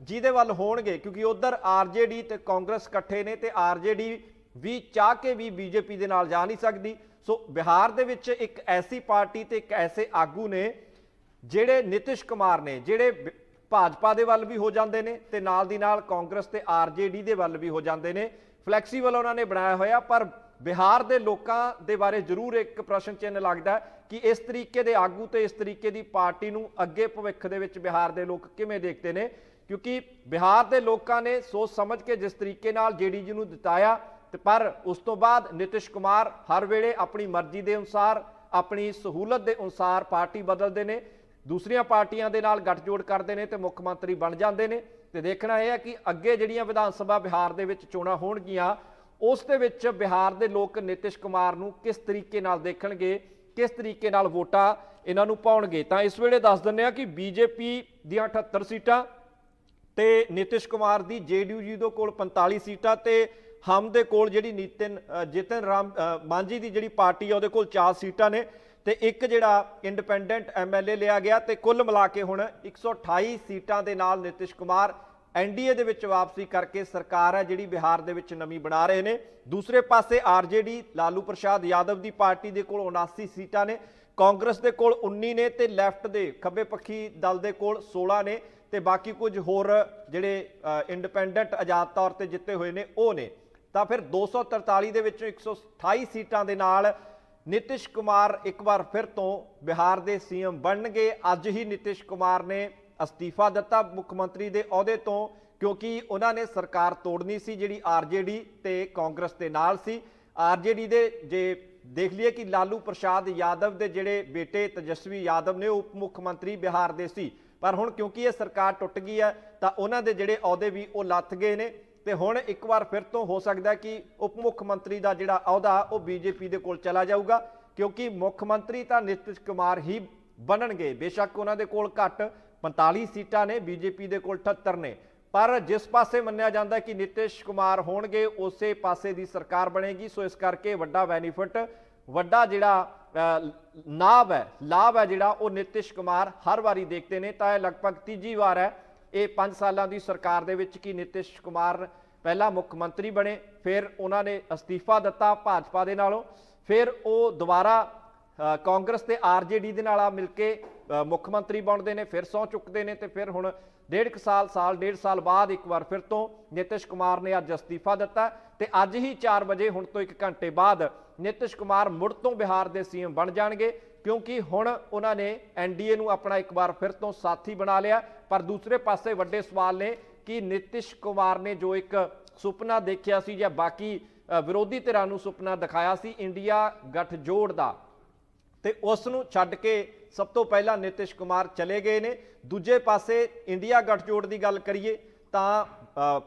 Speaker 1: ਜਿਹਦੇ ਵੱਲ ਹੋਣਗੇ, ਕਿਉਂਕਿ ਉਧਰ ਆਰਜੇਡੀ ਤੇ ਕਾਂਗਰਸ ਇਕੱਠੇ ਨੇ ਤੇ ਆਰਜੇਡੀ ਵੀ ਚਾਹ ਕੇ ਵੀ ਬੀਜੇਪੀ ਦੇ ਨਾਲ ਜਾ ਨਹੀਂ ਸਕਦੀ। ਸੋ ਬਿਹਾਰ ਦੇ ਵਿੱਚ ਇੱਕ ਐਸੀ ਪਾਰਟੀ ਤੇ ਇੱਕ ਐਸੇ ਆਗੂ ਨੇ, ਜਿਹੜੇ ਨਿਤਿਸ਼ ਕੁਮਾਰ ਨੇ, ਜਿਹੜੇ ਭਾਜਪਾ ਦੇ ਵੱਲ ਵੀ ਹੋ ਜਾਂਦੇ ਨੇ ਤੇ ਨਾਲ ਦੀ ਨਾਲ ਕਾਂਗਰਸ ਤੇ ਆਰਜੇਡੀ ਦੇ ਵੱਲ ਵੀ ਹੋ ਜਾਂਦੇ ਨੇ। ਫਲੈਕਸੀਬਲ ਉਹਨਾਂ ਨੇ ਬਣਾਇਆ ਹੋਇਆ, ਪਰ ਬਿਹਾਰ ਦੇ ਲੋਕਾਂ ਦੇ ਬਾਰੇ ਜ਼ਰੂਰ ਇੱਕ ਪ੍ਰਸ਼ਨ ਚਿੰਨ੍ਹ ਲੱਗਦਾ ਕਿ ਇਸ ਤਰੀਕੇ ਦੇ ਆਗੂ ਤੇ ਇਸ ਤਰੀਕੇ ਦੀ ਪਾਰਟੀ ਨੂੰ ਅੱਗੇ ਭਵਿੱਖ ਦੇ ਵਿੱਚ ਬਿਹਾਰ ਦੇ ਲੋਕ ਕਿਵੇਂ ਦੇਖਦੇ ਨੇ? ਕਿਉਂਕਿ ਬਿਹਾਰ ਦੇ ਲੋਕਾਂ ਨੇ ਸੋਚ ਸਮਝ ਕੇ ਜਿਸ ਤਰੀਕੇ ਨਾਲ ਜੇਡੀਯੂ ਨੂੰ ਜਿਤਾਇਆ ਤੇ ਪਰ ਉਸ ਤੋਂ ਬਾਅਦ ਨਿਤਿਸ਼ ਕੁਮਾਰ ਹਰ ਵੇਲੇ ਆਪਣੀ ਮਰਜ਼ੀ ਦੇ ਅਨੁਸਾਰ, ਆਪਣੀ ਸਹੂਲਤ ਦੇ ਅਨੁਸਾਰ ਪਾਰਟੀ ਬਦਲਦੇ ਨੇ, ਦੂਸਰੀਆਂ ਪਾਰਟੀਆਂ ਦੇ ਨਾਲ ਗੱਠਜੋੜ ਕਰਦੇ ਨੇ ਤੇ ਮੁੱਖ ਮੰਤਰੀ ਬਣ ਜਾਂਦੇ ਨੇ। ਤੇ ਦੇਖਣਾ ਇਹ ਹੈ ਕਿ ਅੱਗੇ ਜਿਹੜੀਆਂ ਵਿਧਾਨ ਸਭਾ ਬਿਹਾਰ ਦੇ ਵਿੱਚ ਚੋਣਾਂ ਹੋਣਗੀਆਂ, ਉਸ ਦੇ ਵਿੱਚ ਬਿਹਾਰ ਦੇ ਲੋਕ ਨਿਤਿਸ਼ ਕੁਮਾਰ ਨੂੰ ਕਿਸ ਤਰੀਕੇ ਨਾਲ ਦੇਖਣਗੇ, ਕਿਸ ਤਰੀਕੇ ਨਾਲ ਵੋਟਾਂ ਇਹਨਾਂ ਨੂੰ ਪਾਉਣਗੇ? ਤਾਂ ਇਸ ਵੇਲੇ ਦੱਸ ਦਿੰਦੇ ਆ ਕਿ ਬੀਜੇਪੀ ਦੀਆਂ 78 ਸੀਟਾਂ ਤੇ ਨਿਤਿਸ਼ ਕੁਮਾਰ ਦੀ ਜੇਡੀਯੂ ਜੀ ਦੇ ਕੋਲ 45 ਸੀਟਾਂ ਤੇ ਹਮ ਦੇ ਕੋਲ ਜਿਹੜੀ ਨੀਤਨ ਅ, ਜਿਤਨ ਰਾਮ ਅ, ਮਾਂਝੀ ਦੀ ਜਿਹੜੀ ਪਾਰਟੀ ਆ ਉਹਦੇ ਕੋਲ 4 ਸੀਟਾਂ ਨੇ ਤੇ ਇੱਕ ਜਿਹੜਾ ਇੰਡੀਪੈਂਡੈਂਟ ਐਮਐਲਏ ਲਿਆ ਗਿਆ ਤੇ ਕੁੱਲ ਮਿਲਾ ਕੇ ਹੁਣ 128 ਸੀਟਾਂ ਦੇ ਨਾਲ ਨਿਤਿਸ਼ ਕੁਮਾਰ ਐਨਡੀਏ ਦੇ ਵਿੱਚ ਵਾਪਸੀ ਕਰਕੇ ਸਰਕਾਰ ਹੈ ਜਿਹੜੀ ਬਿਹਾਰ ਦੇ ਵਿੱਚ ਨਵੀਂ ਬਣਾ ਰਹੇ ਨੇ। ਦੂਸਰੇ ਪਾਸੇ ਆਰਜੇਡੀ ਲਾਲੂ ਪ੍ਰਸ਼ਾਦ ਯਾਦਵ ਦੀ ਪਾਰਟੀ ਦੇ ਕੋਲ 79 ਸੀਟਾਂ ਨੇ ਕਾਂਗਰਸ ਦੇ ਕੋਲ 19 ਨੇ ਤੇ ਲੈਫਟ ਦੇ ਖੱਬੇ ਪੱਖੀ ਦਲ ਦੇ ਕੋਲ 16 ਨੇ ਤੇ ਬਾਕੀ ਕੁਝ ਹੋਰ ਜਿਹੜੇ ਇੰਡੀਪੈਂਡੈਂਟ ਆਜ਼ਾਦ ਤੌਰ ਤੇ ਜਿੱਤੇ ਹੋਏ ਨੇ ਉਹ ਨੇ। ਤਾਂ ਫਿਰ 243 ਦੇ ਵਿੱਚੋਂ 128 ਸੀਟਾਂ ਦੇ ਨਾਲ ਨਿਤਿਸ਼ ਕੁਮਾਰ ਇੱਕ ਵਾਰ ਫਿਰ ਤੋਂ ਬਿਹਾਰ ਦੇ ਸੀਐਮ ਬਣਨਗੇ। ਅੱਜ ਹੀ ਨਿਤਿਸ਼ ਕੁਮਾਰ ਨੇ ਅਸਤੀਫਾ ਦਿੱਤਾ ਮੁੱਖ ਮੰਤਰੀ ਦੇ ਅਹੁਦੇ ਤੋਂ, ਕਿਉਂਕਿ ਉਹਨਾਂ ਨੇ ਸਰਕਾਰ ਤੋੜਨੀ ਸੀ, ਜਿਹੜੀ ਆਰਜੇਡੀ ਤੇ ਕਾਂਗਰਸ ਦੇ ਨਾਲ ਸੀ। ਆਰਜੇਡੀ ਦੇ ਜੇ ਦੇਖ ਲਈਏ ਕਿ ਲਾਲੂ ਪ੍ਰਸ਼ਾਦ ਯਾਦਵ ਦੇ ਜਿਹੜੇ ਬੇਟੇ ਤੇਜਸਵੀ ਯਾਦਵ ਨੇ, ਉਹ ਉਪ ਮੁੱਖ ਮੰਤਰੀ ਬਿਹਾਰ ਦੇ ਸੀ। ਪਰ ਹੁਣ ਕਿਉਂਕਿ ਇਹ ਸਰਕਾਰ ਟੁੱਟ ਗਈ ਹੈ, ਤਾਂ ਉਹਨਾਂ ਦੇ ਜਿਹੜੇ ਅਹੁਦੇ ਵੀ ਉਹ ਲੱਥ ਗਏ ਨੇ। ਤੇ ਹੁਣ ਇੱਕ ਵਾਰ ਫਿਰ ਤੋਂ ਹੋ ਸਕਦਾ ਕਿ ਉਪ ਮੁੱਖ ਮੰਤਰੀ ਦਾ ਜਿਹੜਾ ਅਹੁਦਾ ਉਹ ਬੀਜੇਪੀ ਦੇ ਕੋਲ ਚਲਾ ਜਾਊਗਾ ਕਿਉਂਕਿ ਮੁੱਖ ਮੰਤਰੀ ਤਾਂ ਨਿਤਿਸ਼ ਕੁਮਾਰ ਹੀ ਬਣਨਗੇ। ਬੇਸ਼ੱਕ ਉਹਨਾਂ ਦੇ ਕੋਲ ਘੱਟ 45 ਸੀਟਾਂ ਨੇ ਬੀਜੇਪੀ ਦੇ ਕੋਲ 78 ਨੇ। ਪਰ ਜਿਸ ਪਾਸੇ ਮੰਨਿਆ ਜਾਂਦਾ ਕਿ ਨਿਤਿਸ਼ ਕੁਮਾਰ ਹੋਣਗੇ ਉਸੇ ਪਾਸੇ ਦੀ ਸਰਕਾਰ ਬਣੇਗੀ। ਸੋ ਇਸ ਕਰਕੇ ਵੱਡਾ ਬੈਨੀਫਿਟ ਵੱਡਾ ਜਿਹੜਾ ਅ, ਲਾਭ ਹੈ ਲਾਭ ਹੈ ਜਿਹੜਾ ਉਹ ਨਿਤਿਸ਼ ਕੁਮਾਰ ਹਰ ਵਾਰੀ ਦੇਖਦੇ ਨੇ। ਤਾਂ ਇਹ ਲਗਭਗ ਤੀਜੀ ਵਾਰ ਹੈ ਇਹ 5 ਸਾਲਾਂ ਦੀ ਸਰਕਾਰ ਦੇ ਵਿੱਚ ਕਿ ਨਿਤਿਸ਼ ਕੁਮਾਰ ਪਹਿਲਾ ਮੁੱਖ ਮੰਤਰੀ ਬਣੇ ਫਿਰ ਉਹਨਾਂ ਨੇ ਅਸਤੀਫਾ ਦਿੱਤਾ ਭਾਜਪਾ ਦੇ ਨਾਲੋਂ ਫਿਰ ਉਹ ਦੁਬਾਰਾ ਅ, ਕਾਂਗਰਸ ਤੇ ਆਰਜੇਡੀ ਦੇ ਨਾਲ ਆ ਮਿਲ ਕੇ ਮੁੱਖ ਮੰਤਰੀ ਬਣਦੇ ਨੇ ਫਿਰ ਸਹੁੰ ਚੁੱਕਦੇ ਨੇ ਤੇ ਫਿਰ ਹੁਣ ਡੇਢ ਕੁ ਸਾਲ ਸਾਲ ਡੇਢ ਸਾਲ ਬਾਅਦ ਇੱਕ ਵਾਰ ਫਿਰ ਤੋਂ ਨਿਤਿਸ਼ ਕੁਮਾਰ ਨੇ ਅੱਜ ਅਸਤੀਫਾ ਦਿੱਤਾ ਤੇ ਅੱਜ ਹੀ 4 ਵਜੇ ਹੁਣ ਤੋਂ 1 ਘੰਟੇ ਬਾਅਦ ਨਿਤਿਸ਼ ਕੁਮਾਰ ਮੁੜ ਤੋਂ ਬਿਹਾਰ ਦੇ ਸੀਐਮ ਬਣ ਜਾਣਗੇ। ਕਿਉਂਕਿ ਹੁਣ ਉਹਨਾਂ ਨੇ ਐਨਡੀਏ ਨੂੰ ਆਪਣਾ ਇੱਕ ਵਾਰ ਫਿਰ ਤੋਂ ਸਾਥੀ ਬਣਾ ਲਿਆ। ਪਰ ਦੂਸਰੇ ਪਾਸੇ ਵੱਡੇ ਸਵਾਲ ਨੇ ਕਿ ਨਿਤਿਸ਼ ਕੁਮਾਰ ਨੇ ਜੋ ਇੱਕ ਸੁਪਨਾ ਦੇਖਿਆ ਸੀ ਜਾਂ ਬਾਕੀ ਵਿਰੋਧੀ ਧਿਰਾਂ ਨੂੰ ਸੁਪਨਾ ਦਿਖਾਇਆ ਸੀ ਇੰਡੀਆ ਗੱਠਜੋੜ ਦਾ, ਤੇ ਉਸ ਨੂੰ ਛੱਡ ਕੇ ਸਭ ਤੋਂ ਪਹਿਲਾਂ ਨਿਤਿਸ਼ ਕੁਮਾਰ ਚਲੇ ਗਏ ਨੇ। ਦੂਜੇ ਪਾਸੇ ਇੰਡੀਆ ਗੱਠਜੋੜ ਦੀ ਗੱਲ ਕਰੀਏ ਤਾਂ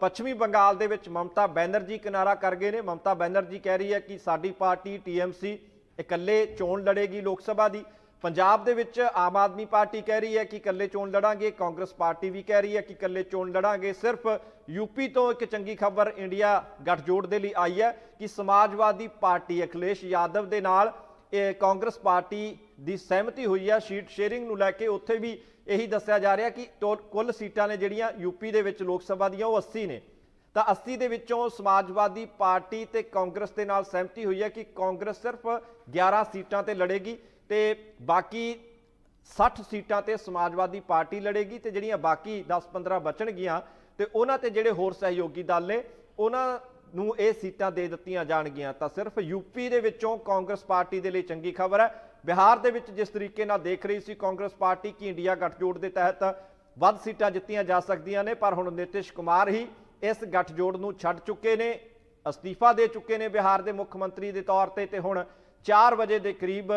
Speaker 1: ਪੱਛਮੀ ਬੰਗਾਲ ਦੇ ਵਿੱਚ ਮਮਤਾ ਬੈਨਰਜੀ ਕਿਨਾਰਾ ਕਰ ਗਏ ਨੇ। ਮਮਤਾ ਬੈਨਰਜੀ ਕਹਿ ਰਹੀ ਹੈ ਕਿ ਸਾਡੀ ਪਾਰਟੀ ਟੀਐਮਸੀ ਇਕੱਲੇ ਚੋਣ ਲੜੇਗੀ ਲੋਕ ਸਭਾ ਦੀ। ਪੰਜਾਬ ਦੇ ਵਿੱਚ ਆਮ ਆਦਮੀ ਪਾਰਟੀ ਕਹਿ ਰਹੀ ਹੈ ਕਿ ਇਕੱਲੇ ਚੋਣ ਲੜਾਂਗੇ, ਕਾਂਗਰਸ ਪਾਰਟੀ ਵੀ ਕਹਿ ਰਹੀ ਹੈ ਕਿ ਇਕੱਲੇ ਚੋਣ ਲੜਾਂਗੇ। ਸਿਰਫ ਯੂਪੀ ਤੋਂ ਇੱਕ ਚੰਗੀ ਖਬਰ ਇੰਡੀਆ ਗੱਠਜੋੜ ਦੇ ਲਈ ਆਈ ਹੈ ਕਿ ਸਮਾਜਵਾਦੀ ਪਾਰਟੀ ਅਖਿਲੇਸ਼ ਯਾਦਵ ਦੇ ਨਾਲ ਇਹ ਕਾਂਗਰਸ ਪਾਰਟੀ ਦੀ ਸਹਿਮਤੀ ਹੋਈ ਹੈ। ਸ਼ੀਟ ਸ਼ੇਅਰਿੰਗ ਨੂੰ ਲੈ ਕੇ ਉੱਥੇ ਵੀ ਇਹੀ ਦੱਸਿਆ ਜਾ ਰਿਹਾ ਕਿ ਟੋ- ਕੁੱਲ ਸੀਟਾਂ ਨੇ ਜਿਹੜੀਆਂ ਯੂਪੀ ਦੇ ਵਿੱਚ ਲੋਕ ਸਭਾ ਦੀਆਂ ਉਹ 80 ਨੇ। ਤਾਂ 80 ਦੇ ਵਿੱਚੋਂ ਸਮਾਜਵਾਦੀ ਪਾਰਟੀ ਤੇ ਕਾਂਗਰਸ ਦੇ ਨਾਲ ਸਹਿਮਤੀ ਹੋਈ ਹੈ ਕਿ ਕਾਂਗਰਸ ਸਿਰਫ 11 ਸੀਟਾਂ ਤੇ ਲੜੇਗੀ ਤੇ ਬਾਕੀ 60 ਸੀਟਾਂ ਤੇ ਸਮਾਜਵਾਦੀ ਪਾਰਟੀ ਲੜੇਗੀ ਤੇ ਜਿਹੜੀਆਂ ਬਾਕੀ 10-15 ਬਚਣਗੀਆਂ ਤੇ ਉਹਨਾਂ ਤੇ ਜਿਹੜੇ ਹੋਰ ਸਹਿਯੋਗੀ ਦਲ ਨੇ, ਉਹਨਾਂ ਨੂੰ ਇਹ ਸੀਟਾਂ ਦੇ ਦਿੱਤੀਆਂ ਜਾਣਗੀਆਂ। ਤਾਂ ਸਿਰਫ ਯੂਪੀ ਦੇ ਵਿੱਚੋਂ ਕਾਂਗਰਸ ਪਾਰਟੀ ਦੇ ਲਈ ਚੰਗੀ ਖਬਰ ਹੈ। ਬਿਹਾਰ ਦੇ ਵਿੱਚ ਜਿਸ ਤਰੀਕੇ ਨਾਲ ਦੇਖ ਰਹੀ ਸੀ ਕਾਂਗਰਸ ਪਾਰਟੀ ਕਿ ਇੰਡੀਆ ਗੱਠਜੋੜ ਦੇ ਤਹਿਤ ਵੱਧ ਸੀਟਾਂ ਜਿੱਤੀਆਂ ਜਾ ਸਕਦੀਆਂ ਨੇ, ਪਰ ਹੁਣ ਨਿਤਿਸ਼ ਕੁਮਾਰ ਹੀ ਇਸ ਗੱਠਜੋੜ ਨੂੰ ਛੱਡ ਚੁੱਕੇ ਨੇ, ਅਸਤੀਫਾ ਦੇ ਚੁੱਕੇ ਨੇ ਬਿਹਾਰ ਦੇ ਮੁੱਖ ਮੰਤਰੀ ਦੇ ਤੌਰ ਤੇ ਤੇ ਹੁਣ 4 ਵਜੇ ਦੇ ਕਰੀਬ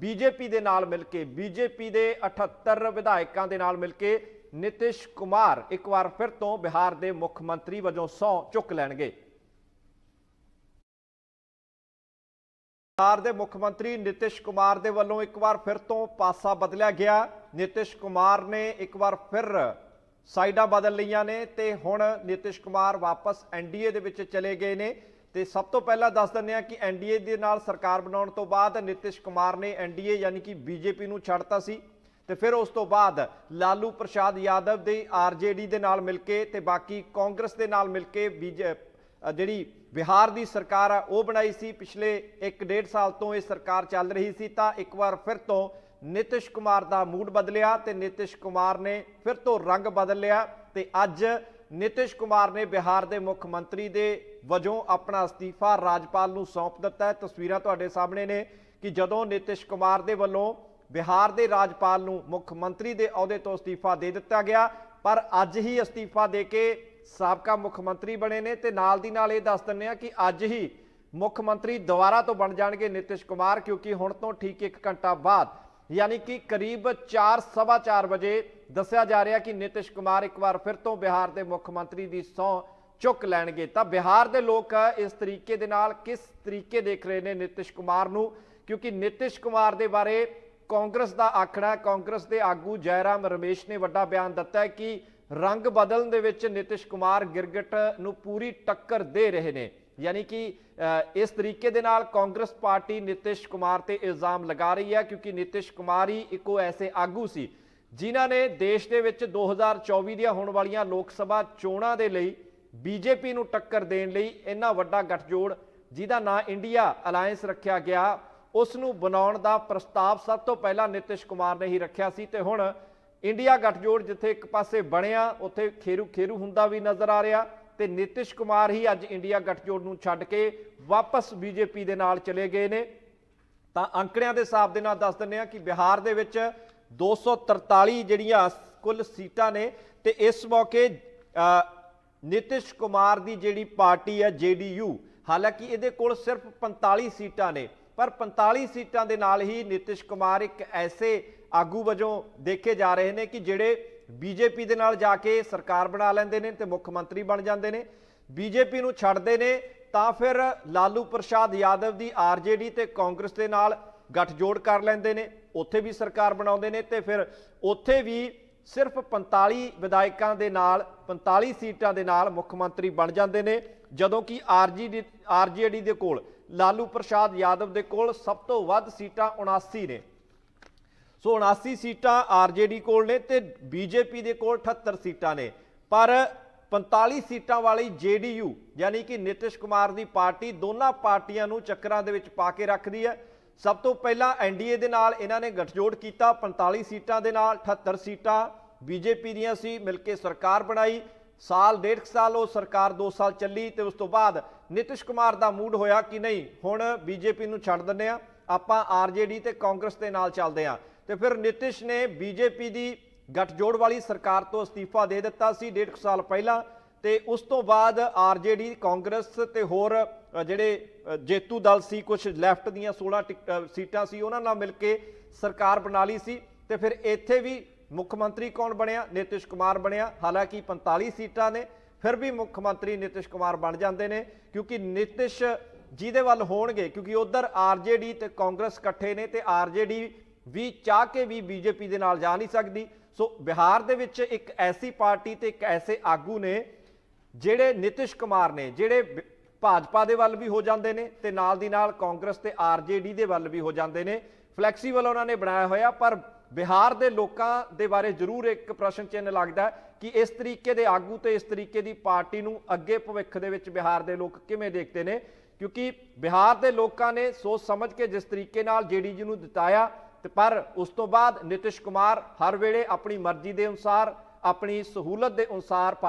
Speaker 1: ਬੀਜੇਪੀ ਦੇ ਨਾਲ ਮਿਲ ਕੇ, ਬੀਜੇਪੀ ਦੇ 78 ਵਿਧਾਇਕਾਂ ਦੇ ਨਾਲ ਮਿਲ ਕੇ ਨਿਤਿਸ਼ ਕੁਮਾਰ ਇੱਕ ਵਾਰ ਫਿਰ ਤੋਂ ਬਿਹਾਰ ਦੇ ਮੁੱਖ ਮੰਤਰੀ ਵਜੋਂ ਸਹੁੰ ਚੁੱਕ ਲੈਣਗੇ। ਬਿਹਾਰ ਦੇ ਮੁੱਖ ਮੰਤਰੀ ਨਿਤਿਸ਼ ਕੁਮਾਰ ਦੇ ਵੱਲੋਂ ਇੱਕ ਵਾਰ ਫਿਰ ਤੋਂ ਪਾਸਾ ਬਦਲਿਆ ਗਿਆ। ਨਿਤਿਸ਼ ਕੁਮਾਰ ਨੇ ਇੱਕ ਵਾਰ ਫਿਰ ਸਾਈਡਾਂ ਬਦਲ ਲਈਆਂ ਨੇ ਤੇ ਹੁਣ ਨਿਤਿਸ਼ ਕੁਮਾਰ ਵਾਪਸ ਐਨਡੀਏ ਦੇ ਵਿੱਚ ਚਲੇ ਗਏ ਨੇ। ਤੇ ਸਭ ਤੋਂ ਪਹਿਲਾਂ ਦੱਸ ਦਿੰਦੇ ਆ ਕਿ ਐਨਡੀਏ ਦੇ ਨਾਲ ਸਰਕਾਰ ਬਣਾਉਣ ਤੋਂ ਬਾਅਦ ਨਿਤਿਸ਼ ਕੁਮਾਰ ਨੇ ਐਨਡੀਏ ਯਾਨੀ ਕਿ ਬੀਜੇਪੀ ਨੂੰ ਛੱਡਤਾ ਸੀ। ਤੇ ਫਿਰ ਉਸ ਤੋਂ ਬਾਅਦ ਲਾਲੂ ਪ੍ਰਸ਼ਾਦ ਯਾਦਵ ਦੇ ਆਰਜੇਡੀ ਦੇ ਨਾਲ ਮਿਲ ਕੇ ਤੇ ਬਾਕੀ ਕਾਂਗਰਸ ਦੇ ਨਾਲ ਮਿਲ ਕੇ ਬੀਜੇ ਜਿਹੜੀ ਬਿਹਾਰ ਦੀ ਸਰਕਾਰ ਆ, ਉਹ ਬਣਾਈ ਸੀ। ਪਿਛਲੇ 1.5 ਸਾਲ ਤੋਂ ਇਹ ਸਰਕਾਰ ਚੱਲ ਰਹੀ ਸੀ ਤਾਂ ਇੱਕ ਵਾਰ ਫਿਰ ਤੋਂ ਨਿਤਿਸ਼ ਕੁਮਾਰ ਦਾ ਮੂਡ ਬਦਲਿਆ ਤੇ ਨਿਤਿਸ਼ ਕੁਮਾਰ ਨੇ ਫਿਰ ਤੋਂ ਰੰਗ ਬਦਲ ਲਿਆ ਤੇ ਅੱਜ ਨਿਤਿਸ਼ ਕੁਮਾਰ ਨੇ ਬਿਹਾਰ ਦੇ ਮੁੱਖ ਮੰਤਰੀ ਦੇ ਵਜੋਂ ਆਪਣਾ ਅਸਤੀਫਾ ਰਾਜਪਾਲ ਨੂੰ ਸੌਂਪ ਦਿੱਤਾ ਹੈ। ਤਸਵੀਰਾਂ ਤੁਹਾਡੇ ਸਾਹਮਣੇ ਨੇ ਕਿ ਜਦੋਂ ਨਿਤਿਸ਼ ਕੁਮਾਰ ਦੇ ਵੱਲੋਂ ਬਿਹਾਰ ਦੇ ਰਾਜਪਾਲ ਨੂੰ ਮੁੱਖ ਮੰਤਰੀ ਦੇ ਅਹੁਦੇ ਤੋਂ ਅਸਤੀਫਾ ਦੇ ਦਿੱਤਾ ਗਿਆ, ਪਰ ਅੱਜ ਹੀ ਅਸਤੀਫਾ ਦੇ ਕੇ ਸਾਬਕਾ ਮੁੱਖ ਮੰਤਰੀ ਬਣੇ ਨੇ ਤੇ ਨਾਲ ਦੀ ਨਾਲ ਇਹ ਦੱਸ ਦਿੰਦੇ ਆ ਕਿ ਅੱਜ ਹੀ ਮੁੱਖ ਮੰਤਰੀ ਦੁਬਾਰਾ ਤੋਂ ਬਣ ਜਾਣਗੇ ਨਿਤਿਸ਼ ਕੁਮਾਰ ਕਿਉਂਕਿ ਹੁਣ ਤੋਂ ਠੀਕ 1 ਘੰਟਾ ਬਾਅਦ ਯਾਨੀ ਕਿ ਕਰੀਬ 4:30 ਵਜੇ ਦੱਸਿਆ ਜਾ ਰਿਹਾ ਕਿ ਨਿਤਿਸ਼ ਕੁਮਾਰ ਇੱਕ ਵਾਰ ਫਿਰ ਤੋਂ ਬਿਹਾਰ ਦੇ ਮੁੱਖ ਮੰਤਰੀ ਦੀ ਸਹੁੰ ਚੁੱਕ ਲੈਣਗੇ। ਤਾਂ ਬਿਹਾਰ ਦੇ ਲੋਕ ਇਸ ਤਰੀਕੇ ਦੇ ਨਾਲ ਕਿਸ ਤਰੀਕੇ ਦੇਖ ਰਹੇ ਨੇ ਨਿਤਿਸ਼ ਕੁਮਾਰ ਨੂੰ? ਕਿਉਂਕਿ ਨਿਤਿਸ਼ ਕੁਮਾਰ ਦੇ ਬਾਰੇ ਕਾਂਗਰਸ ਦਾ ਆਖਣਾ ਕਾਂਗਰਸ ਦੇ ਆਗੂ ਜੈਰਾਮ ਰਮੇਸ਼ ਨੇ ਵੱਡਾ ਬਿਆਨ ਦਿੱਤਾ ਹੈ ਕਿ ਰੰਗ ਬਦਲਣ ਦੇ ਵਿੱਚ ਨਿਤਿਸ਼ ਕੁਮਾਰ ਗਿਰਗਟ ਨੂੰ ਪੂਰੀ ਟੱਕਰ ਦੇ ਰਹੇ ਨੇ। ਯਾਨੀ ਕਿ ਇਸ ਤਰੀਕੇ ਦੇ ਨਾਲ ਕਾਂਗਰਸ ਪਾਰਟੀ ਨਿਤਿਸ਼ ਕੁਮਾਰ ਤੇ ਇਲਜ਼ਾਮ ਲਗਾ ਰਹੀ ਹੈ ਕਿਉਂਕਿ ਨਿਤਿਸ਼ ਕੁਮਾਰ ਹੀ ਇੱਕੋ ਐਸੇ ਆਗੂ ਸੀ ਜਿਨ੍ਹਾਂ ਨੇ ਦੇਸ਼ ਦੇ ਵਿੱਚ 2024 ਦੀਆਂ ਹੋਣ ਵਾਲੀਆਂ ਲੋਕ ਸਭਾ ਚੋਣਾਂ ਦੇ ਲਈ ਬੀਜੇਪੀ ਨੂੰ ਟੱਕਰ ਦੇਣ ਲਈ ਇੰਨਾ ਵੱਡਾ ਗੱਠਜੋੜ ਜਿਹਦਾ ਨਾਂ ਇੰਡੀਆ ਅਲਾਈਅੰਸ ਰੱਖਿਆ ਗਿਆ, ਉਸ ਨੂੰ ਬਣਾਉਣ ਦਾ ਪ੍ਰਸਤਾਵ ਸਭ ਤੋਂ ਪਹਿਲਾਂ ਨਿਤਿਸ਼ ਕੁਮਾਰ ਨੇ ਹੀ ਰੱਖਿਆ ਸੀ ਤੇ ਹੁਣ ਇੰਡੀਆ ਗੱਠਜੋੜ ਜਿੱਥੇ ਇੱਕ ਪਾਸੇ ਬਣਿਆ, ਉੱਥੇ ਖੇਰੂ ਖੇਰੂ ਹੁੰਦਾ ਵੀ ਨਜ਼ਰ ਆ ਰਿਹਾ। ਤੇ ਨਿਤਿਸ਼ ਕੁਮਾਰ ਹੀ ਅੱਜ ਇੰਡੀਆ ਗੱਠਜੋੜ ਨੂੰ ਛੱਡ ਕੇ ਵਾਪਸ ਬੀਜੇਪੀ ਦੇ ਨਾਲ ਚਲੇ ਗਏ ਨੇ। ਤਾਂ ਅੰਕੜਿਆਂ ਦੇ ਹਿਸਾਬ ਦੇ ਨਾਲ ਦੱਸ ਦਿੰਦੇ ਆ ਕਿ ਬਿਹਾਰ ਦੇ ਵਿੱਚ 243 ਜਿਹੜੀਆਂ ਕੁੱਲ ਸੀਟਾਂ ਨੇ ਤੇ ਇਸ ਮੌਕੇ ਅ, ਨਿਤਿਸ਼ ਕੁਮਾਰ ਦੀ ਜਿਹੜੀ ਪਾਰਟੀ ਹੈ ਜੇਡੀਯੂ ਹਾਲਾਂਕਿ ਇਹਦੇ ਕੋਲ ਸਿਰਫ 45 ਸੀਟਾਂ ਨੇ ਪਰ 45 ਸੀਟਾਂ ਦੇ ਨਾਲ ਹੀ ਨਿਤਿਸ਼ ਕੁਮਾਰ ਇੱਕ ਐਸੇ ਆਗੂ ਵਜੋਂ ਦੇਖੇ ਜਾ ਰਹੇ ਨੇ ਕਿ ਜਿਹੜੇ ਬੀਜੇਪੀ ਦੇ ਨਾਲ ਜਾ ਕੇ ਸਰਕਾਰ ਬਣਾ ਲੈਂਦੇ ਨੇ ਤੇ ਮੁੱਖ ਮੰਤਰੀ ਬਣ ਜਾਂਦੇ ਨੇ। ਬੀਜੇਪੀ ਨੂੰ ਛੱਡਦੇ ਨੇ ਤਾਂ ਫਿਰ ਲਾਲੂ ਪ੍ਰਸ਼ਾਦ ਯਾਦਵ ਦੀ ਆਰਜੇਡੀ ਤੇ ਕਾਂਗਰਸ ਦੇ ਨਾਲ ਗੱਠਜੋੜ ਕਰ ਲੈਂਦੇ ਨੇ, ਉੱਥੇ ਵੀ ਸਰਕਾਰ ਬਣਾਉਂਦੇ ਨੇ ਤੇ ਫਿਰ ਉੱਥੇ ਵੀ ਸਿਰਫ 45 ਵਿਧਾਇਕਾਂ ਦੇ ਨਾਲ 45 ਸੀਟਾਂ ਦੇ ਨਾਲ ਮੁੱਖ ਮੰਤਰੀ ਬਣ ਜਾਂਦੇ ਨੇ, ਜਦੋਂ ਕਿ ਆਰਜੀਡੀ ਆਰਜੇਡੀ ਦੇ ਕੋਲ, ਲਾਲੂ ਪ੍ਰਸ਼ਾਦ ਯਾਦਵ ਦੇ ਕੋਲ ਸਭ ਤੋਂ ਵੱਧ ਸੀਟਾਂ 79 ਨੇ। ਸੋ 79 ਸੀਟਾਂ ਆਰਜੇਡੀ ਕੋਲ ਨੇ ਤੇ ਬੀਜੇਪੀ ਦੇ ਕੋਲ 78 ਸੀਟਾਂ ਨੇ। ਪਰ 45 ਸੀਟਾਂ ਵਾਲੀ ਜੇਡੀਯੂ, ਯਾਨੀ ਕਿ ਨਿਤਿਸ਼ ਕੁਮਾਰ ਦੀ ਪਾਰਟੀ, ਦੋਨਾਂ ਪਾਰਟੀਆਂ ਨੂੰ ਚੱਕਰਾਂ ਦੇ ਵਿੱਚ ਪਾ ਕੇ ਰੱਖਦੀ ਹੈ। ਸਭ ਤੋਂ ਪਹਿਲਾਂ ਐਨਡੀਏ ਦੇ ਨਾਲ ਇਹਨਾਂ ਨੇ ਗਠਜੋੜ ਕੀਤਾ 45 ਸੀਟਾਂ ਦੇ ਨਾਲ 78 ਸੀਟਾਂ ਬੀਜੇਪੀ ਦੀਆਂ ਸੀ, ਮਿਲ ਕੇ ਸਰਕਾਰ ਬਣਾਈ। ਸਾਲ, ਡੇਢ ਕੁ ਸਾਲ ਉਹ ਸਰਕਾਰ 2 ਸਾਲ ਚੱਲੀ ਤੇ ਉਸ ਤੋਂ ਬਾਅਦ ਨਿਤਿਸ਼ ਕੁਮਾਰ ਦਾ ਮੂਡ ਹੋਇਆ ਕਿ ਨਹੀਂ, ਹੁਣ ਬੀਜੇਪੀ ਨੂੰ ਛੱਡ ਦਿੰਦੇ ਆ ਆਪਾਂ ਆਰਜੇਡੀ ਤੇ ਕਾਂਗਰਸ ਦੇ ਨਾਲ ਚੱਲਦੇ ਆ ਤੇ ਫਿਰ ਨਿਤਿਸ਼ ਨੇ ਬੀਜੇਪੀ ਦੀ ਗੱਠਜੋੜ ਵਾਲੀ ਸਰਕਾਰ ਤੋਂ ਅਸਤੀਫਾ ਦੇ ਦਿੱਤਾ ਸੀ ਡੇਢ ਕੁ ਸਾਲ ਪਹਿਲਾਂ ਤੇ ਉਸ ਤੋਂ ਬਾਅਦ ਆਰਜੇਡੀ, ਕਾਂਗਰਸ ਤੇ ਹੋਰ ਜਿਹੜੇ ਜੇਤੂ ਦਲ ਸੀ ਕੁਝ ਲੈਫਟ ਦੀਆਂ 16 ਟਿਕ- ਸੀਟਾਂ ਸੀ, ਉਹਨਾਂ ਨਾਲ ਮਿਲ ਕੇ ਸਰਕਾਰ ਬਣਾ ਲਈ ਸੀ ਤੇ ਫਿਰ ਇੱਥੇ ਵੀ ਮੁੱਖ ਮੰਤਰੀ ਕੌਣ ਬਣਿਆ? ਨਿਤਿਸ਼ ਕੁਮਾਰ ਬਣਿਆ। ਹਾਲਾਂਕਿ 45 ਸੀਟਾਂ ਨੇ, ਫਿਰ ਵੀ ਮੁੱਖ ਮੰਤਰੀ ਨਿਤਿਸ਼ ਕੁਮਾਰ ਬਣ ਜਾਂਦੇ ਨੇ, ਕਿਉਂਕਿ ਨਿਤਿਸ਼ ਜਿਹਦੇ ਵੱਲ ਹੋਣਗੇ, ਕਿਉਂਕਿ ਉਧਰ ਆਰਜੇਡੀ ਤੇ ਕਾਂਗਰਸ ਇਕੱਠੇ ਨੇ ਤੇ ਆਰਜੇਡੀ ਵੀ ਚਾਹ ਕੇ ਵੀ ਬੀਜੇਪੀ ਦੇ ਨਾਲ ਜਾ ਨਹੀਂ ਸਕਦੀ। ਸੋ ਬਿਹਾਰ ਦੇ ਵਿੱਚ ਇੱਕ ਐਸੀ ਪਾਰਟੀ ਤੇ ਇੱਕ ਐਸੇ ਆਗੂ ਨੇ, ਜਿਹੜੇ ਨਿਤਿਸ਼ ਕੁਮਾਰ ਨੇ, ਜਿਹੜੇ ਬ- ਭਾਜਪਾ ਦੇ ਵੱਲ ਵੀ ਹੋ ਜਾਂਦੇ ਨੇ ਤੇ ਨਾਲ ਦੀ ਨਾਲ ਕਾਂਗਰਸ ਤੇ ਆਰਜੇਡੀ ਦੇ ਵੱਲ ਵੀ ਹੋ ਜਾਂਦੇ ਨੇ। ਫਲੈਕਸੀਬਲ ਉਹਨਾਂ ਨੇ ਬਣਾਇਆ ਹੋਇਆ, ਪਰ ਬਿਹਾਰ ਦੇ ਲੋਕਾਂ ਦੇ ਬਾਰੇ ਜ਼ਰੂਰ ਇੱਕ ਪ੍ਰਸ਼ਨ ਚਿੰਨ੍ਹ ਲੱਗਦਾ ਕਿ ਇਸ ਤਰੀਕੇ ਦੇ ਆਗੂ ਤੇ ਇਸ ਤਰੀਕੇ ਦੀ ਪਾਰਟੀ ਨੂੰ ਅੱਗੇ ਭਵਿੱਖ ਦੇ ਵਿੱਚ ਬਿਹਾਰ ਦੇ ਲੋਕ ਕਿਵੇਂ ਦੇਖਦੇ ਨੇ? ਕਿਉਂਕਿ ਬਿਹਾਰ ਦੇ ਲੋਕਾਂ ਨੇ ਸੋਚ ਸਮਝ ਕੇ ਜਿਸ ਤਰੀਕੇ ਨਾਲ ਜੇਡੀਯੂ ਨੂੰ ਜਿਤਾਇਆ ਤੇ ਪਰ ਉਸ ਤੋਂ ਬਾਅਦ ਨਿਤਿਸ਼ ਕੁਮਾਰ ਹਰ ਵੇਲੇ ਆਪਣੀ ਮਰਜ਼ੀ ਦੇ ਅਨੁਸਾਰ, ਆਪਣੀ ਸਹੂਲਤ ਦੇ ਅਨੁਸਾਰ ਪਾਰਟੀ